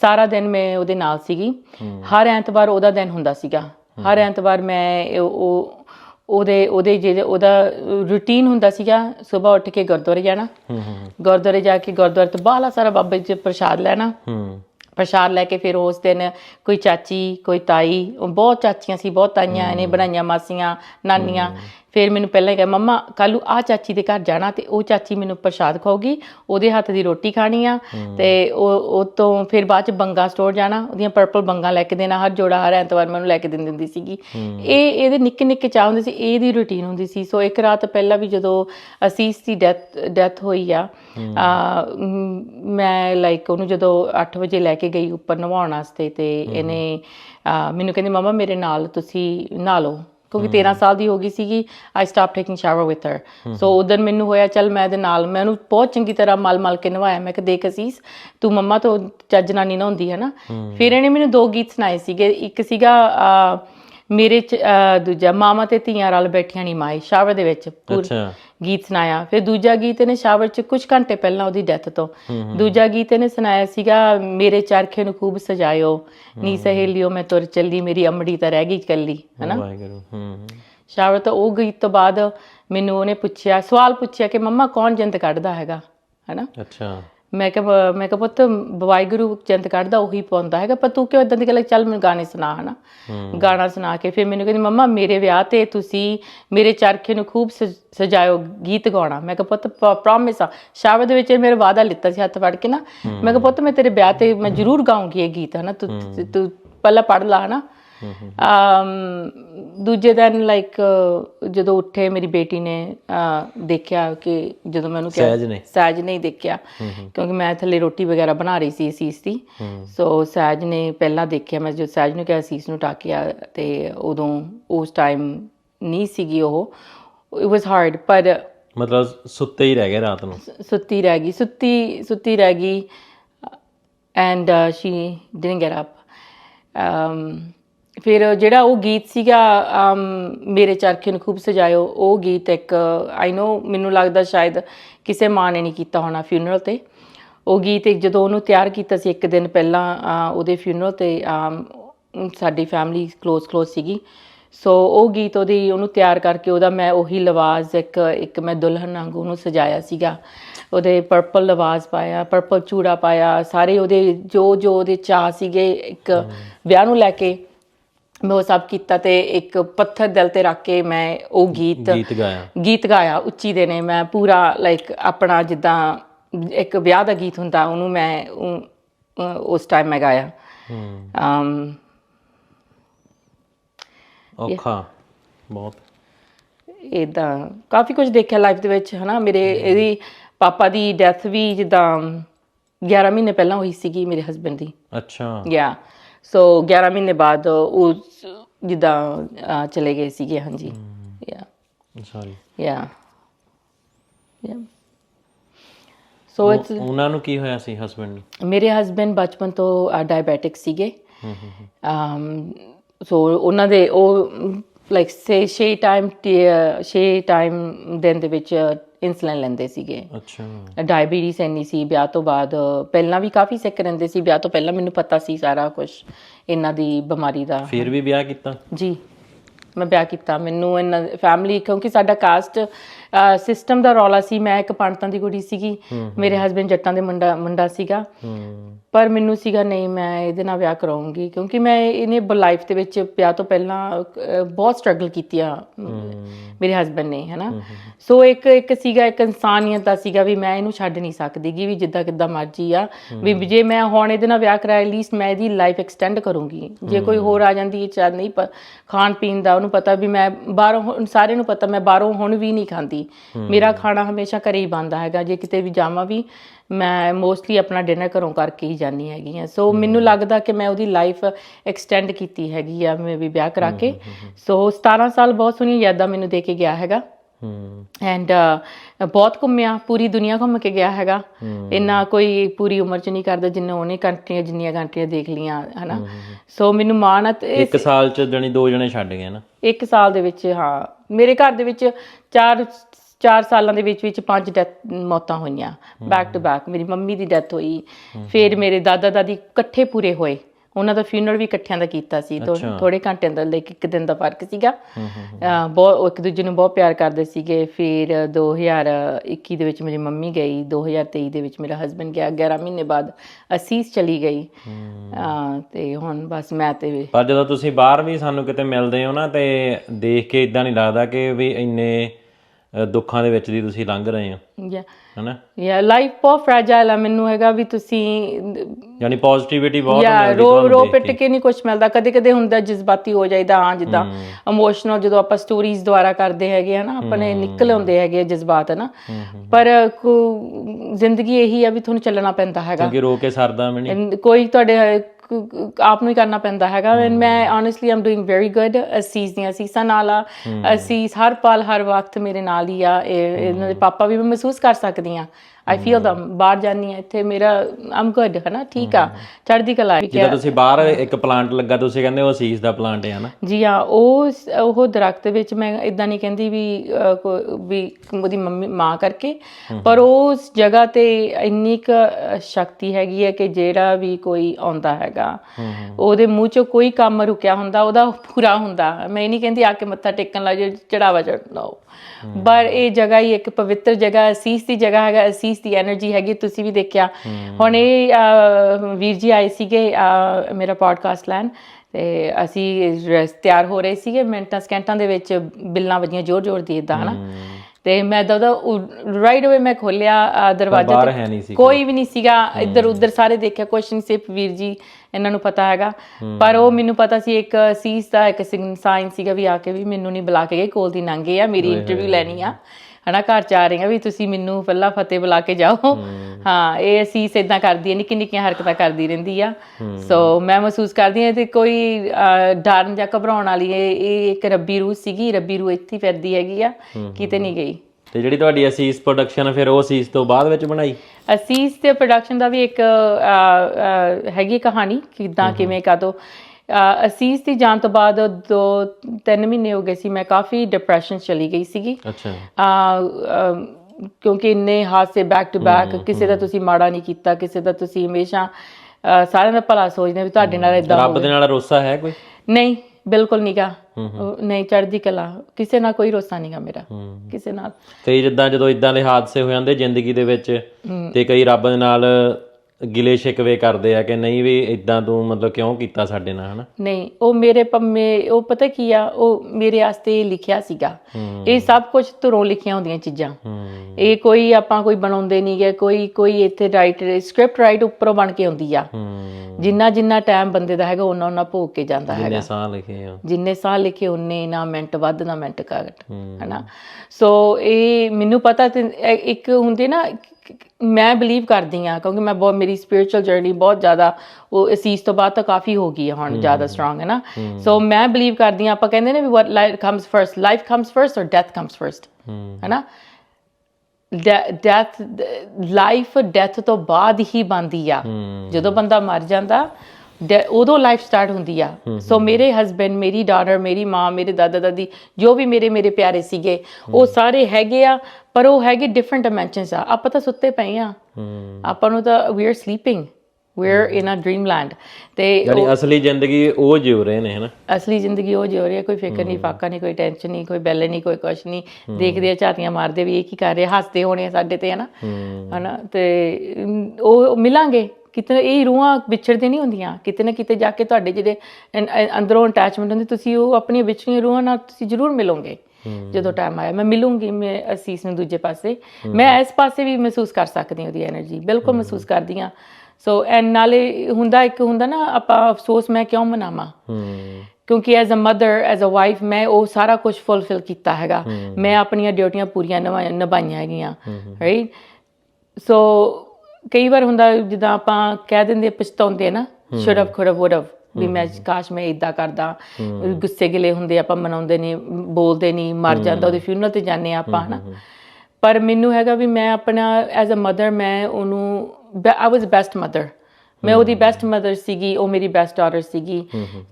ਸਾਰਾ ਦਿਨ ਮੈਂ ਉਹਦੇ ਨਾਲ ਸੀਗੀ। ਹਰ ਐਤਵਾਰ ਉਹਦਾ ਦਿਨ ਹੁੰਦਾ ਸੀਗਾ। ਹਰ ਐਤਵਾਰ ਮੈਂ ਇਹ- ਉਹ ਉਹਦੇ ਉਹਦੇ ਜਿਹੜੇ ਉਹਦਾ ਰੂਟੀਨ ਹੁੰਦਾ ਸੀਗਾ ਸਵੇਰ ਉੱਠ ਕੇ ਗੁਰਦੁਆਰੇ ਜਾਣਾ। ਹੂੰ ਹੂੰ ਗੁਰਦੁਆਰੇ ਜਾ ਕੇ ਗੁਰਦੁਆਰੇ ਤੋਂ ਬਾਹਲਾ ਸਾਰਾ ਬਾਬੇ ਜੀ ਪ੍ਰਸ਼ਾਦ ਲੈਣਾ। ਹੂੰ। ਪ੍ਰਸ਼ਾਦ ਲੈ ਕੇ ਫਿਰ ਉਸ ਦਿਨ ਕੋਈ ਚਾਚੀ ਕੋਈ ਤਾਈ ਉਹ ਬਹੁਤ ਚਾਚੀਆਂ ਸੀ ਬਹੁਤ ਤਾਈਆਂ ਨੇ ਬਣਾਈਆਂ ਮਾਸੀਆਂ ਨਾਨੀਆਂ। ਫਿਰ ਮੈਨੂੰ ਪਹਿਲਾਂ ਹੀ ਕਿਹਾ ਮੰਮਾ ਕੱਲੂ ਆ ਚਾਚੀ ਦੇ ਘਰ ਜਾਣਾ ਤੇ ਉਹ ਚਾਚੀ ਮੈਨੂੰ ਪ੍ਰਸ਼ਾਦ ਖਾਊਗੀ ਉਹਦੇ ਹੱਥ ਦੀ ਰੋਟੀ ਖਾਣੀ ਆ ਤੇ ਉਹ ਉਹ ਤੋਂ ਫਿਰ ਬਾਅਦ ਚ ਬੰਗਾ ਸਟੋਰ ਜਾਣਾ ਉਹਦੀਆਂ ਪਰਪਲ ਬੰਗਾ ਲੈ ਕੇ ਦੇਣਾ ਹਰ ਜੋੜਾ ਹਰ ਐਤਵਾਰ ਮੈਨੂੰ ਲੈ ਕੇ ਦਿੰਦੀ ਹੁੰਦੀ ਸੀਗੀ। ਇਹ ਇਹਦੇ ਨਿੱਕੇ ਨਿੱਕੇ ਚਾਹ ਹੁੰਦੇ ਸੀ ਇਹਦੀ ਰੁਟੀਨ ਹੁੰਦੀ ਸੀ। ਸੋ ਇੱਕ ਰਾਤ ਪਹਿਲਾਂ ਵੀ ਜਦੋਂ ਅਸੀਸ ਦੀ ਡੈਥ ਡੈਥ ਹੋਈ ਆ ਮ, ਲਾਈਕ ਉਹਨੂੰ ਜਦੋਂ 8 ਵਜੇ ਲੈ ਕੇ ਗਈ ਉੱਪਰ ਨਵਾਉਣ ਵਾਸਤੇ ਤੇ ਇਹਨੇ ਮੈਨੂੰ ਕਹਿੰਦੀ ਮਮਾ ਮੇਰੇ ਨਾਲ ਤੁਸੀਂ ਨਹਾ ਲਓ। ਕਿਉਂਕਿ 13 ਸਾਲ ਦੀ ਹੋ ਗਈ ਸੀਗੀ I stop taking shower with her so ਉਦੋਂ ਮੈਨੂੰ ਹੋਇਆ ਚੱਲ ਮੈਂ ਇਹਦੇ ਨਾਲ ਮੈਂ ਉਹਨੂੰ ਬਹੁਤ ਚੰਗੀ ਤਰ੍ਹਾਂ ਮਲ ਮਲ ਕੇ ਨਵਾਇਆ। ਮੈਂ ਕਿ ਦੇਖ ਅਸੀਸ ਤੂੰ ਮੰਮਾ ਤੋਂ ਚੱਜ ਨਾਲ ਨਹੀਂ ਨਹਾਉਂਦੀ ਹੈ। ਨਾ ਫਿਰ ਇਹਨੇ ਮੈਨੂੰ ਦੋ ਗੀਤ ਸੁਣਾਏ ਸੀਗੇ। ਇੱਕ ਸੀਗਾ ਮੇਰੇ ਚ ਦੂਜਾ ਮਾਮਾ ਤੇ ਧੀਆਂ ਰਲ ਬੈਠੀਆਂ ਨਹੀਂ ਮਾਏ ਸ਼ਾਵਰ ਦੇ ਵਿੱਚ ਪੂਰ- ਗੀਤ ਸੁਣਾਇਆ। ਫਿਰ ਦੂਜਾ ਗੀਤ ਇਹਨੇ ਸ਼ਾਵਰ 'ਚ ਕੁਝ ਘੰਟੇ ਪਹਿਲਾਂ ਉਹਦੀ ਡੈਥ ਤੋਂ। ਦੂਜਾ ਗੀਤ ਇਹਨੇ ਸੁਣਾਇਆ ਸੀਗਾ ਮੇਰੇ ਚਰਖੇ ਨੂੰ ਖੂਬ ਸਜਾਇਓ ਨੀ ਸਹੇਲਿਓ ਮੈਂ ਤੁਰ ਚੱਲੀ ਮੇਰੀ ਅਮੜੀ ਤਾਂ ਰਹਿ ਗਈ ਕੱਲੀ ਹਨਾ ਸ਼ਾਵਰ ਤੋਂ ਉਹ ਗੀਤ ਤੋਂ ਬਾਅਦ ਮੈਨੂੰ ਉਹਨੇ ਪੁੱਛਿਆ ਸਵਾਲ ਪੁੱਛਿਆ ਕਿ ਮੰਮਾ ਕੌਣ ਜਿੰਦ ਕੱਢਦਾ ਹੈਗਾ ਹਨਾ ਅੱਛਾ। ਮੈਂ ਕਿਹਾ ਮੈਂ ਕਿਹਾ ਪੁੱਤ ਵਾਹਿਗੁਰੂ ਜਿੰਦ ਕੱਢਦਾ ਉਹੀ ਪਾਉਂਦਾ ਹੈਗਾ ਪਰ ਤੂੰ ਕਿਉਂ ਇਦਾਂ ਦੀ ਗੱਲ ਚੱਲ ਮੈਨੂੰ ਗਾਣੇ ਸੁਣਾ ਹਨਾ? ਗਾਣਾ ਸੁਣਾ ਕੇ ਫਿਰ ਮੈਨੂੰ ਕਹਿੰਦੀ ਮੰਮਾ ਮੇਰੇ ਵਿਆਹ ਤੇ ਤੁਸੀਂ ਮੇਰੇ ਚਰਖੇ ਨੂੰ ਖੂਬ ਸਜ- ਸਜਾਇਓ ਗੀਤ ਗਾਉਣਾ। ਮੈਂ ਕਿਹਾ ਪੁੱਤ ਪ੍ਰੋਮਿਸ ਆ ਸ਼ਾਵਰ ਦੇ ਵਿੱਚ ਮੇਰੇ ਵਾਅਦਾ ਲਿੱਤਾ ਸੀ ਹੱਥ ਫੜ ਕੇ ਨਾ। ਮੈਂ ਕਿਹਾ ਪੁੱਤ ਮੈਂ ਤੇਰੇ ਵਿਆਹ ਤੇ ਮੈਂ ਜ਼ਰੂਰ ਗਾਉਂਗੀ ਇਹ ਗੀਤ ਹਨਾ? ਤੂੰ ਤੂੰ- ਪਹਿਲਾਂ ਪੜ ਲਾ ਹਨਾ? ਦੂਜੇ ਦਿਨ ਲਾਈਕ ਜਦੋਂ ਉੱਠੇ ਮੇਰੀ ਬੇਟੀ ਨੇ ਦੇਖਿਆ ਕਿ ਜਦੋਂ ਮੈਂ ਉਹਨੂੰ ਸਹਿਜ ਨੇ ਸਹਿਜ ਨਹੀਂ ਦੇਖਿਆ। ਕਿਉਂਕਿ ਮੈਂ ਥੱਲੇ ਰੋਟੀ ਵਗੈਰਾ ਬਣਾ ਰਹੀ ਸੀ ਸੀਸ ਦੀ। ਸੋ ਸਹਿਜ ਨੇ ਪਹਿਲਾਂ ਦੇਖਿਆ ਮੈਂ ਜੋ ਸਹਿਜ ਨੂੰ ਕਿਹਾ ਸੀਸ ਨੂੰ ਟਾਕਿਆ ਤੇ ਉਦੋਂ ਉਸ ਟਾਈਮ ਨਹੀਂ ਸੀਗੀ ਉਹ। ਇਟ ਵਾਸ ਹਾਰਡ ਪਰ ਮਤਲਬ ਸੁੱਤੇ ਹੀ ਰਹਿ ਗਏ ਰਾਤ ਨੂੰ। ਸੁੱਤੀ ਰਹਿ ਗਈ। ਸੁੱਤੀ ਸੁੱਤੀ ਰਹਿ ਗਈ and she didn't get up ਫਿਰ ਜਿਹੜਾ ਉਹ ਗੀਤ ਸੀਗਾ ਮੇਰੇ ਚਰਖੇ ਨੂੰ ਖੂਬ ਸਜਾਇਓ ਉਹ ਗੀਤ ਇੱਕ ਆਈ نو ਮੈਨੂੰ ਲੱਗਦਾ ਸ਼ਾਇਦ ਕਿਸੇ ਮਾਂ ਨੇ ਨਹੀਂ ਕੀਤਾ ਹੋਣਾ ਫਿਊਨਰਲ ਤੇ। ਉਹ ਗੀਤ ਇੱਕ ਜਦੋਂ ਉਹਨੂੰ ਤਿਆਰ ਕੀਤਾ ਸੀ ਇੱਕ ਦਿਨ ਪਹਿਲਾਂ ਉਹਦੇ ਫਿਊਨਰਲ ਤੇ ਸਾਡੀ ਫੈਮਿਲੀ ক্লোਜ਼ ক্লোਜ਼ ਸੀਗੀ। ਸੋ ਉਹ ਗੀਤ ਉਹਦੀ ਉਹਨੂੰ ਤਿਆਰ ਕਰਕੇ ਉਹਦਾ ਮੈਂ ਉਹੀ ਲਵਾਜ਼ ਇੱਕ ਇੱਕ ਮੈਂ ਦੁਲਹਨ ਵਾਂਗੂ ਉਹਨੂੰ ਸਜਾਇਆ ਸੀਗਾ। ਉਹਦੇ ਪਰਪਲ ਲਵਾਜ਼ ਪਾਇਆ ਪਰਪਲ ਚੂੜਾ ਪਾਇਆ ਸਾਰੇ ਉਹਦੇ ਜੋ ਜੋ ਉਹਦੇ ਚਾਹ ਸੀਗੇ ਇੱਕ ਵਿਆਹ ਨੂੰ ਲੈ ਕੇ ਮੈਂ ਉਹ ਸਭ ਕੀਤਾ ਤੇ ਇੱਕ ਪੱਥਰ ਦਿਲ ਤੇ ਰੱਖ ਕੇ ਮੈਂ ਉਹ ਗੀਤ ਗੀਤ ਗਾਇਆ। ਗੀਤ ਗਾਇਆ ਉੱਚੀ ਦੇ ਨੇ। ਮੈਂ ਪੂਰਾ ਲਾਈਕ ਆਪਣਾ ਜਿੱਦਾਂ ਇੱਕ ਵਿਆਹ ਦਾ ਗੀਤ ਹੁੰਦਾ ਉਹਨੂੰ ਮੈਂ ਉਸ ਟਾਈਮ ਮੈਂ ਗਾਇਆ। ਹੂੰ। ਅਮ ਔਖਾ ਬਹੁਤ। ਇਦਾਂ ਕਾਫੀ ਕੁਝ ਦੇਖਿਆ ਲਾਈਫ ਦੇ ਵਿੱਚ ਹਨਾ। ਮੇਰੇ ਇਹਦੀ ਪਾਪਾ ਦੀ ਡੈਥ ਵੀ ਜਿੱਦਾਂ 11 ਮਹੀਨੇ ਪਹਿਲਾਂ ਹੋਈ ਸੀਗੀ ਮੇਰੇ ਹਸਬੰਡ ਦੀ। ਅੱਛਾ। ਯਾ ਸੋ 11 ਮਹੀਨੇ ਬਾਅਦ ਉਹ ਜਿੱਦਾਂ ਚਲੇ ਗਏ ਸੀਗੇ ਹਾਂਜੀ। ਯਾ ਸੌਰੀ ਯਾ ਯਾ ਸੋ ਇਟਸ ਉਹਨਾਂ ਨੂੰ ਕੀ ਹੋਇਆ ਸੀ ਹਸਬੰਡ ਨੂੰ? ਮੇਰੇ ਹਸਬੰਡ ਬਚਪਨ ਤੋਂ ਡਾਇਬੀਟਿਕ ਸੀਗੇ। ਹੂੰ ਹੂੰ ਹੂੰ। ਅਮ ਸੋ ਉਹਨਾਂ ਦੇ ਉਹ ਲਾਈਕ ਸੇ ਛੇ ਟਾਈਮ ਛੇ ਟਾਈਮ ਦਿਨ ਦੇ ਵਿੱਚ ਇਨਸੂਲਿਨ ਲੈਂਦੇ ਸੀਗੇ। ਅੱਛਾ। ਡਾਇਬੀਟੀਜ਼ ਇੰਨੀ ਸੀ ਵਿਆਹ ਤੋਂ ਬਾਅਦ ਪਹਿਲਾਂ ਵੀ ਕਾਫੀ ਸਿੱਕ ਰਹਿੰਦੇ ਸੀ ਵਿਆਹ ਤੋਂ ਪਹਿਲਾਂ ਮੈਨੂੰ ਪਤਾ ਸੀ ਸਾਰਾ ਕੁਝ ਇਹਨਾਂ ਦੀ ਬਿਮਾਰੀ ਦਾ। ਫਿਰ ਵੀ ਵਿਆਹ ਕੀਤਾ? ਜੀ ਮੈਂ ਵਿਆਹ ਕੀਤਾ। ਮੈਨੂੰ ਇਹਨਾਂ ਫੈਮਿਲੀ ਕਿਉਂਕਿ ਸਾਡਾ ਕਾਸਟ ਸਿਸਟਮ ਦਾ ਰੌਲਾ ਸੀ। ਮੈਂ ਇੱਕ ਪੰਡਤਾਂ ਦੀ ਕੁੜੀ ਸੀਗੀ। ਮੇਰੇ ਹਸਬੰਡ ਜੱਟਾਂ ਦੇ ਮੁੰਡਾ ਮੁੰਡਾ ਸੀਗਾ। ਪਰ ਮੈਨੂੰ ਸੀਗਾ ਨਹੀਂ ਮੈਂ ਇਹਦੇ ਨਾਲ ਵਿਆਹ ਕਰਾਉਂਗੀ। ਕਿਉਂਕਿ ਮੈਂ ਇਹਨੇ ਲਾਈਫ ਦੇ ਵਿੱਚ ਵਿਆਹ ਤੋਂ ਪਹਿਲਾਂ ਬਹੁਤ ਸਟਰਗਲ ਕੀਤੀ ਆ ਮੇਰੇ ਹਸਬੰਡ ਨੇ ਹਨਾ? ਸੋ ਇੱਕ ਇੱਕ ਸੀਗਾ ਇੱਕ ਇਨਸਾਨੀਅਤ ਦਾ ਸੀਗਾ ਵੀ ਮੈਂ ਇਹਨੂੰ ਛੱਡ ਨਹੀਂ ਸਕਦੀ ਗੀ ਵੀ ਜਿੱਦਾਂ ਕਿੱਦਾਂ ਮਰਜ਼ੀ ਆ। ਵੀ ਜੇ ਮੈਂ ਹੁਣ ਇਹਦੇ ਨਾਲ ਵਿਆਹ ਕਰਾਇਆ ਲੀਸਟ ਮੈਂ ਇਹਦੀ ਲਾਈਫ ਐਕਸਟੈਂਡ ਕਰੂੰਗੀ। ਜੇ ਕੋਈ ਹੋਰ ਆ ਜਾਂਦੀ ਚਾਹ ਨਹੀਂ ਖਾਣ ਪੀਣ ਦਾ ਉਹਨੂੰ ਪਤਾ ਵੀ ਮੈਂ ਬਾਹਰੋਂ ਸਾਰਿਆਂ ਨੂੰ ਪਤਾ ਮੈਂ ਬਾਹਰੋਂ ਹੁਣ ਵੀ ਨਹੀਂ ਖਾਂਦੀ। ਮੇਰਾ ਖਾਣਾ ਹਮੇਸ਼ਾ ਘਰੇ ਹੀ ਬਣਦਾ ਹੈਗਾ। ਜੇ ਕਿਤੇ ਵੀ ਜਾਵਾਂ ਵੀ ਮੈਂ ਮੋਸਟਲੀ ਆਪਣਾ ਡਿਨਰ ਘਰੋਂ ਕਰਕੇ ਹੀ ਜਾਂਦੀ ਹੈਗੀ ਆ ਸੋ ਮੈਨੂੰ ਲੱਗਦਾ ਕਿ ਮੈਂ ਉਹਦੀ ਲਾਈਫ ਐਕਸਟੈਂਡ ਕੀਤੀ ਹੈਗੀ ਆ ਮੈਂ ਵੀ ਵਿਆਹ ਕਰਾ ਕੇ। ਸੋ 17 ਸਾਲ ਬਹੁਤ ਸੋਹਣੀਆਂ ਯਾਦਾਂ ਮੈਨੂੰ ਦੇ ਕੇ ਗਿਆ ਹੈਗਾ। ਐਂਡ ਬਹੁਤ ਘੁੰਮਿਆ ਪੂਰੀ ਦੁਨੀਆ ਘੁੰਮ ਕੇ ਗਿਆ ਹੈਗਾ। ਇੰਨਾ ਕੋਈ ਪੂਰੀ ਉਮਰ ਚ ਨਹੀਂ ਕਰਦਾ ਜਿੰਨਾ ਉਹਨੇ ਕੰਟਰੀਆਂ ਜਿੰਨੀਆਂ ਕੰਟਰੀਆਂ ਦੇਖ ਲੀਆਂ ਹਨਾ। ਸੋ ਮੈਨੂੰ ਮਾਣ ਆ ਤੇ ਇੱਕ ਸਾਲ ਚ ਜਣੀ ਦੋ ਜਣੇ ਛੱਡ ਗਏ ਨਾ ਇੱਕ ਸਾਲ ਦੇ ਵਿੱਚ ਹਾਂ। ਮੇਰੇ ਘਰ ਦੇ ਵਿੱਚ ਚਾਰ ਚਾਰ ਸਾਲਾਂ ਦੇ ਵਿੱਚ ਵਿੱਚ ਪੰਜ ਡੈਥ ਮੌਤਾਂ ਹੋਈਆਂ ਬੈਕ ਟੂ ਬੈਕ ਮੇਰੀ ਮੰਮੀ ਦੀ ਡੈਥ ਹੋਈ। ਫਿਰ ਮੇਰੇ ਦਾਦਾ ਦਾਦੀ ਇਕੱਠੇ ਪੂਰੇ ਹੋਏ। ਉਹਨਾਂ ਦਾ ਫਿਊਨਰਲ ਵੀ ਇਕੱਠਿਆਂ ਦਾ ਕੀਤਾ ਸੀ। ਤੋਂ ਥੋੜੇ ਘੰਟਿਆਂ ਦਾ ਲਾਈਕ ਇੱਕ ਦਿਨ ਦਾ ਫ਼ਰਕ ਸੀਗਾ। ਬਹੁਤ ਇੱਕ ਦੂਜੇ ਨੂੰ ਬਹੁਤ ਪਿਆਰ ਕਰਦੇ ਸੀਗੇ। ਫਿਰ 2021 ਦੇ ਵਿੱਚ ਮੇਰੀ ਮੰਮੀ ਗਈ। 2023 ਦੇ ਵਿੱਚ ਮੇਰਾ ਹਸਬੰਡ ਗਿਆ। 11 ਮਹੀਨੇ ਬਾਅਦ ਅਸੀਸ ਚਲੀ ਗਈ। ਤੇ ਹੁਣ ਬਸ ਮੈਂ ਤੇ ਪਰ ਜਦੋਂ ਤੁਸੀਂ ਬਾਹਰ ਵੀ ਸਾਨੂੰ ਕਿਤੇ ਮਿਲਦੇ ਹੋ ਨਾ ਤੇ ਦੇਖ ਕੇ ਇਦਾਂ ਨਹੀਂ ਲੱਗਦਾ ਕਿ ਵੀ ਇੰਨੇ ਦੁੱਖਾਂ ਦੇ ਵਿੱਚ ਦੀ ਤੁਸੀਂ ਲੰਘ ਰਹੇ ਹੋ। ਯਾ ਹਨਾ? ਯਾ ਲਾਈਫ ਬਹੁਤ ਫ੍ਰੈਜਾਈਲ ਆ। ਮੈਨੂੰ ਹੈਗਾ ਵੀ ਤੁਸੀਂ ਯਾਨੀ ਪੋਜ਼ਿਟਿਵਿਟੀ ਬਹੁਤ ਯਾ ਰੋ ਰੋ ਪਿੱਟ ਕੇ ਨਹੀਂ ਕੁਝ ਮਿਲਦਾ। ਕਦੇ ਕਦੇ ਹੁੰਦਾ ਜਜ਼ਬਾਤੀ ਹੋ ਜਾਈਦਾ ਹਾਂ ਜਿੱਦਾਂ ਇਮੋਸ਼ਨਲ ਜਦੋਂ ਆਪਾਂ ਸਟੋਰੀਜ਼ ਦੁਆਰਾ ਕਰਦੇ ਹੈਗੇ ਹਨਾ ਆਪਣੇ ਨਿਕਲ ਆਉਂਦੇ ਹੈਗੇ ਜਜ਼ਬਾਤ ਹਨਾ ਪਰ ਜ਼ਿੰਦਗੀ ਇਹੀ ਆ ਵੀ ਤੁਹਾਨੂੰ ਚੱਲਣਾ ਪੈਂਦਾ ਹੈਗਾ। ਕਿਉਂਕਿ ਰੋ ਕੇ ਸਰਦਾ ਵੀ ਨਹੀਂ। ਕੋਈ ਤੁਹਾਡੇ ਆਪ ਨੂੰ ਹੀ ਕਰਨਾ ਪੈਂਦਾ ਹੈਗਾ। ਐਂਡ ਮੈਂ honestly I'm doing very good ਅਸੀਸ ਦੀਆਂ ਅਸੀਸਾਂ ਨਾਲ ਆ। ਅਸੀਸ ਹਰ ਪਲ ਹਰ ਵਕਤ ਮੇਰੇ ਨਾਲ ਹੀ ਆ। ਇਹ- ਇਹਨਾਂ ਦੇ ਪਾਪਾ ਵੀ ਮੈਂ ਮਹਿਸੂਸ ਕਰ ਸਕਦੀ ਆ ਆਈ ਫੀਲ ਦਮ ਬਾਹਰ ਜਾਨੀ ਆ ਇੱਥੇ ਮੇਰਾ ਆਮ ਗੁੱਡ ਹਨਾ ਠੀਕ ਆ ਚੜ੍ਹਦੀ ਕਲਾ ਹੈ ਜਿੱਦਾਂ ਤੁਸੀਂ ਬਾਹਰ ਇੱਕ ਪਲਾਂਟ ਲੱਗਾ ਤੁਸੀਂ ਕਹਿੰਦੇ ਉਹ ਸੀਸ ਦਾ ਪਲਾਂਟ ਹੈ ਨਾ ਜੀ ਹਾਂ ਉਹ ਉਹ ਦਰਖਤ ਵਿੱਚ ਮੈਂ ਇਦਾਂ ਨਹੀਂ ਕਹਿੰਦੀ ਵੀ ਵੀ ਉਹਦੀ ਮੰਮੀ ਮਾਂ ਕਰਕੇ ਪਰ ਉਸ ਜਗ੍ਹਾ ਤੇ ਇੰਨੀ ਕੁ ਸ਼ਕਤੀ ਹੈਗੀ ਹੈ ਕਿ ਜਿਹੜਾ ਵੀ ਕੋਈ ਆਉਂਦਾ ਹੈਗਾ ਉਹਦੇ ਮੂੰਹ ਚੋਂ ਕੋਈ ਕੰਮ ਰੁਕਿਆ ਹੁੰਦਾ ਉਹਦਾ ਪੂਰਾ ਹੁੰਦਾ। ਮੈਂ ਇਹ ਨਹੀਂ ਕਹਿੰਦੀ ਆ ਕੇ ਮੱਥਾ ਟੇਕਣ ਲੱਗ ਜਾਓ ਚੜਾਵਾ ਚੜਨਾ ਪਰ ਇਹ ਜਗ੍ਹਾ ਹੀ ਇੱਕ ਪਵਿੱਤਰ ਜਗ੍ਹਾ ਅਸੀਸ ਦੀ ਜਗ੍ਹਾ ਹੈਗਾ ਅਸੀਸ ਦੀ એનર્ਜੀ ਹੈਗੀ ਤੁਸੀਂ ਵੀ ਦੇਖਿਆ। ਹੁਣ ਇਹ ਵੀਰ ਜੀ ਆਏ ਸੀਗੇ ਮੇਰਾ ਪੋਡਕਾਸਟ ਲੈਣ ਤੇ ਅਸੀਂ ਤਿਆਰ ਹੋ ਰਹੇ ਸੀਗੇ। ਮਿੰਟਾਂ ਸਕਿੰਟਾਂ ਦੇ ਵਿੱਚ ਬਿੱਲਾਂ ਵੱਜੀਆਂ ਜ਼ੋਰ-ਜ਼ੋਰ ਦੀ ਇਦਾਂ ਹਨਾ। ਤੇ ਮੈਂ ਦਦਾ ਰਾਈਟ ਅਵੇ ਮੈਂ ਖੋਲਿਆ ਦਰਵਾਜ਼ਾ ਕੋਈ ਵੀ ਨਹੀਂ ਸੀਗਾ। ਇੱਧਰ ਉੱਧਰ ਸਾਰੇ ਦੇਖਿਆ ਕੁਐਸਚਨ ਸਿਰਫ ਵੀਰ ਜੀ ਇਹਨਾਂ ਨੂੰ ਪਤਾ ਹੈਗਾ। ਪਰ ਉਹ ਮੈਨੂੰ ਪਤਾ ਸੀ ਇੱਕ ਸੀਸ ਦਾ ਇੱਕ ਸਾਈਨ ਸੀਗਾ ਵੀ ਆ ਕੇ ਵੀ ਮੈਨੂੰ ਨਹੀਂ ਬੁਲਾ ਕੇ ਗਏ ਕੋਲ ਦੀ ਨੰਗੇ ਆ ਮੇਰੀ ਇੰਟਰਵਿਊ ਲੈਣੀ ਆ। ਹਨਾ ਘਰ ਚ ਆ ਰਹੇ ਆ ਵੀ ਤੁਸੀਂ ਮੈਨੂੰ ਪਹਿਲਾਂ ਫਤਿਹ ਬੁਲਾ ਕੇ ਜਾਓ। ਹਾਂ। ਇਹ ਅਸੀਸ ਇਦਾਂ ਕਰਦੀ ਹੈ ਨਿੱਕੀ ਨਿੱਕੀਆਂ ਹਰਕਤਾਂ ਕਰਦੀ ਰਹਿੰਦੀ ਆ। ਸੋ ਮੈਂ ਮਹਿਸੂਸ ਕਰਦੀ ਹਾਂ ਤੇ ਕੋਈ ਡਰਨ ਜਾਂ ਘਬਰਾਉਣ ਵਾਲੀ ਇਹ ਇੱਕ ਰੱਬੀ ਰੂਹ ਸੀਗੀ ਰੱਬੀ ਰੂਹ ਇੱਥੇ ਫਿਰਦੀ ਹੈਗੀ ਆ ਕਿਤੇ ਨਹੀਂ ਗਈ। ਤੇ ਜਿਹੜੀ ਤੁਹਾਡੀ ਅਸੀਸ ਪ੍ਰੋਡਕਸ਼ਨ ਫਿਰ ਉਹ ਅਸੀਸ ਤੋਂ ਬਾਅਦ ਵਿੱਚ ਬਣਾਈ? ਅਸੀਸ ਤੇ ਪ੍ਰੋਡਕਸ਼ਨ ਦਾ ਵੀ ਇੱਕ ਹੈਗੀ ਕਹਾਣੀ ਕਿਦਾਂ ਕਿਵੇਂ ਕਦੋਂ। ਅਸੀਸ ਦੀ ਜਾਣ ਤੋਂ ਬਾਅਦ ਦੋ ਤਿੰਨ ਮਹੀਨੇ ਹੋ ਗਏ ਸੀ ਮੈਂ ਕਾਫੀ ਡਿਪਰੈਸ਼ਨ ਚਲੀ ਗਈ ਸੀਗੀ। ਅੱਛਾ। ਕਿਉਂਕਿ ਇੰਨੇ ਹਾਦਸੇ ਬੈਕ ਟੂ ਬੈਕ ਕਿਸੇ ਦਾ ਤੁਸੀਂ ਮਾੜਾ ਨਹੀਂ ਕੀਤਾ ਕਿਸੇ ਦਾ ਤੁਸੀਂ ਹਮੇਸ਼ਾ ਸਾਰਿਆਂ ਦਾ ਭਲਾ ਸੋਚਦੇ ਵੀ ਤੁਹਾਡੇ ਨਾਲ ਇਦਾਂ ਰੱਬ ਦੇ ਨਾਲ ਰੋਸਾ ਹੈ ਕੋਈ? ਨਹੀਂ ਬਿਲਕੁਲ ਨਹੀਂਗਾ ਨਹੀਂ ਚੜ੍ਹਦੀ ਕਲਾ। ਕਿਸੇ ਨਾਲ ਕੋਈ ਰੋਸਾ ਨਹੀਂਗਾ ਮੇਰਾ। ਕਿਸੇ ਨਾਲ। ਕਈ ਜਿੱਦਾਂ ਜਦੋਂ ਇਦਾਂ ਦੇ ਹਾਦਸੇ ਹੋ ਜਾਂਦੇ ਜ਼ਿੰਦਗੀ ਦੇ ਵਿੱਚ ਤੇ ਕਈ ਰੱਬ ਦੇ ਨਾਲ ਗਿਲੇ ਸ਼ਿਕਵੇ ਕਰਦੇ ਆ ਕਿ ਨਹੀਂ ਵੀ ਇਦਾਂ ਤੂੰ ਮਤਲਬ ਕਿਉਂ ਕੀਤਾ ਸਾਡੇ ਨਾਲ ਹਨਾ? ਨਹੀਂ ਉਹ ਮੇਰੇ ਪੰਮੇ ਉਹ ਪਤਾ ਕੀ ਆ ਉਹ ਮੇਰੇ ਵਾਸਤੇ ਲਿਖਿਆ ਸੀਗਾ। ਇਹ ਸਭ ਕੁਝ ਤੁਰੋਂ ਲਿਖੀਆਂ ਹੁੰਦੀਆਂ ਚੀਜ਼ਾਂ। ਇਹ ਕੋਈ ਆਪਾਂ ਕੋਈ ਬਣਾਉਂਦੇ ਨਹੀਂ ਗਏ ਕੋਈ ਕੋਈ ਇੱਥੇ ਰਾਈਟ ਸਕ੍ਰਿਪਟ ਰਾਈਟ ਉੱਪਰੋਂ ਬਣ ਕੇ ਆਉਂਦੀ ਆ। ਜਿੰਨਾ ਜਿੰਨਾ ਟਾਈਮ ਬੰਦੇ ਦਾ ਹੈਗਾ ਉਹਨਾਂ ਉਹਨਾਂ ਭੋਗ ਕੇ ਜਾਂਦਾ ਹੈਗਾ। ਜਿੰਨੇ ਸਾਹ ਲਿਖੇ ਆ। ਜਿੰਨੇ ਸਾਲ ਲਿਖੇ ਉਨੇ ਨਾ ਮਿੰਟ ਵੱਧ ਨਾ ਮਿੰਟ ਘੱਟ ਹਨਾ? ਸੋ ਇਹ ਮੈਨੂੰ ਪਤਾ ਇੱਕ ਹੁੰਦੀ ਨਾ ਮੈਂ ਬਲੀਵ ਕਰਦੀ ਆ ਕਿਉਂਕਿ ਮੈਂ ਬਹੁਤ ਮੇਰੀ ਸਪਿਰਚੁਅਲ ਜਰਨੀ ਬਹੁਤ ਜ਼ਿਆਦਾ ਉਹ ਅਸੀਸ ਤੋਂ ਬਾਅਦ ਤਾਂ ਕਾਫੀ ਹੋ ਗਈ ਹੈ ਹੁਣ ਜ਼ਿਆਦਾ ਸਟਰੋਂਗ ਹੈ ਨਾ? ਸੋ ਮੈਂ ਬਲੀਵ ਕਰਦੀ ਆ ਆਪਾਂ ਕਹਿੰਦੇ ਨੇ ਵੀ what life comes first life comes first or death comes first ਹੂੰ। ਹੈਨਾ ਡੈਥ ਲਾਈਫ ਡੈਥ ਤੋਂ ਬਾਅਦ ਹੀ ਬਣਦੀ ਆ। ਜਦੋਂ ਬੰਦਾ ਮਰ ਜਾਂਦਾ ਡੈ- ਉਦੋਂ ਲਾਈਫ ਸਟਾਰਟ ਹੁੰਦੀ ਆ। ਸੋ ਮੇਰੇ ਹਸਬੰਡ ਮੇਰੀ ਡਾਟਰ ਮੇਰੀ ਮਾਂ ਮੇਰੇ ਦਾਦਾ ਦਾਦੀ ਜੋ ਵੀ ਮੇਰੇ ਮੇਰੇ ਪਿਆਰੇ ਸੀਗੇ ਉਹ ਸਾਰੇ ਹੈਗੇ ਆ ਪਰ ਉਹ ਹੈਗੇ ਡਿਫਰੈਂਟ ਡਾਈਮੈਂਸ਼ਨਸ ਆ। ਆਪਾਂ ਤਾਂ ਸੁੱਤੇ ਪਏ ਆ। ਆਪਾਂ ਨੂੰ ਤਾਂ we are sleeping we are in a dreamland ਤੇ ਯਾਨੀ ਅਸਲੀ ਜ਼ਿੰਦਗੀ ਉਹ ਜਿਉ ਰਹੇ ਨੇ ਹਨਾ? ਅਸਲੀ ਜ਼ਿੰਦਗੀ ਉਹ ਜਿਉ ਰਹੀ ਹੈ ਕੋਈ ਫਿਕਰ ਨਹੀਂ ਫਾਕਾ ਨਹੀਂ ਕੋਈ ਟੈਨਸ਼ਨ ਨਹੀਂ ਕੋਈ ਬੈਲ ਨਹੀਂ ਕੋਈ ਕੁਛ ਨਹੀਂ। ਦੇਖਦੇ ਆ ਝਾਤੀਆਂ ਮਾਰਦੇ ਵੀ ਇਹ ਕੀ ਕਰ ਰਹੇ ਹੱਸਦੇ ਹੋਣੇ ਆ ਸਾਡੇ ਤੇ ਹਨਾ? ਹਨਾ? ਤੇ ਅਮ, ਉਹ ਮਿਲਾਂਗੇ। ਕਿਤੇ ਇਹ ਰੂਹਾਂ ਵਿਛੜਦੇ ਨਹੀਂ ਹੁੰਦੀਆਂ। ਕਿਤੇ ਨਾ ਕਿਤੇ ਜਾ ਕੇ ਤੁਹਾਡੇ ਜਿਹੜੇ ਅੰਦਰੋਂ ਅਟੈਚਮੈਂਟ ਹੁੰਦੀ ਤੁਸੀਂ ਉਹ ਆਪਣੀਆਂ ਵਿਛੜੀਆਂ ਰੂਹਾਂ ਨਾਲ ਤੁਸੀਂ ਜ਼ਰੂਰ ਮਿਲੋਗੇ ਜਦੋਂ ਟਾਈਮ ਆਇਆ। ਮੈਂ ਮਿਲੂੰਗੀ ਮੈਂ ਅਸੀਸ ਨੂੰ ਦੂਜੇ ਪਾਸੇ। ਮੈਂ ਇਸ ਪਾਸੇ ਵੀ ਮਹਿਸੂਸ ਕਰ ਸਕਦੀ ਉਹਦੀ એનર્ਜੀ ਬਿਲਕੁਲ ਮਹਿਸੂਸ ਕਰਦੀ ਹਾਂ। ਸੋ ਐਨ ਨਾਲੇ ਹੁੰਦਾ ਇੱਕ ਹੁੰਦਾ ਨਾ ਆਪਾਂ ਅਫਸੋਸ ਮੈਂ ਕਿਉਂ ਮਨਾਵਾਂ? ਕਿਉਂਕਿ as a mother as a wife ਮੈਂ ਉਹ ਸਾਰਾ ਕੁਝ ਫੁੱਲਫਿਲ ਕੀਤਾ ਹੈਗਾ। ਮੈਂ ਆਪਣੀਆਂ ਡਿਊਟੀਆਂ ਪੂਰੀਆਂ ਨਿਭਾਈਆਂ ਹੈਗੀਆਂ ਰਾਈਟ ਸੋ ਕਈ ਵਾਰ ਹੁੰਦਾ ਜਿੱਦਾਂ ਆਪਾਂ ਕਹਿ ਦਿੰਦੇ ਪਛਤਾਉਂਦੇ ਆ ਨਾ ਸ਼ੁਡ have, could have ਵੀ ਮੈਂ ਕਾਸ਼ ਮੈਂ ਇਦਾਂ ਕਰਦਾ। ਗੁੱਸੇ ਗਿਲੇ ਹੁੰਦੇ ਆਪਾਂ, ਮਨਾਉਂਦੇ ਨਹੀਂ ਬੋਲਦੇ ਨਹੀਂ ਮਰ ਜਾਂਦਾ, ਉਹਦੇ ਫਿਊਨਲ ਤੇ ਜਾਂਦੇ ਆ ਆਪਾਂ, ਹਨਾ। ਪਰ ਮੈਨੂੰ ਹੈਗਾ ਵੀ ਮੈਂ ਆਪਣਾ ਐਜ਼ ਅ ਮਦਰ ਮੈਂ ਉਹਨੂੰ ਆਈ ਵਾਸ ਬੈਸਟ ਮਦਰ ਮੈਂ ਉਹਦੀ ਬੈਸਟ ਮਦਰ ਸੀਗੀ, ਉਹ ਮੇਰੀ ਬੈਸਟ ਡਾਟਰ ਸੀਗੀ।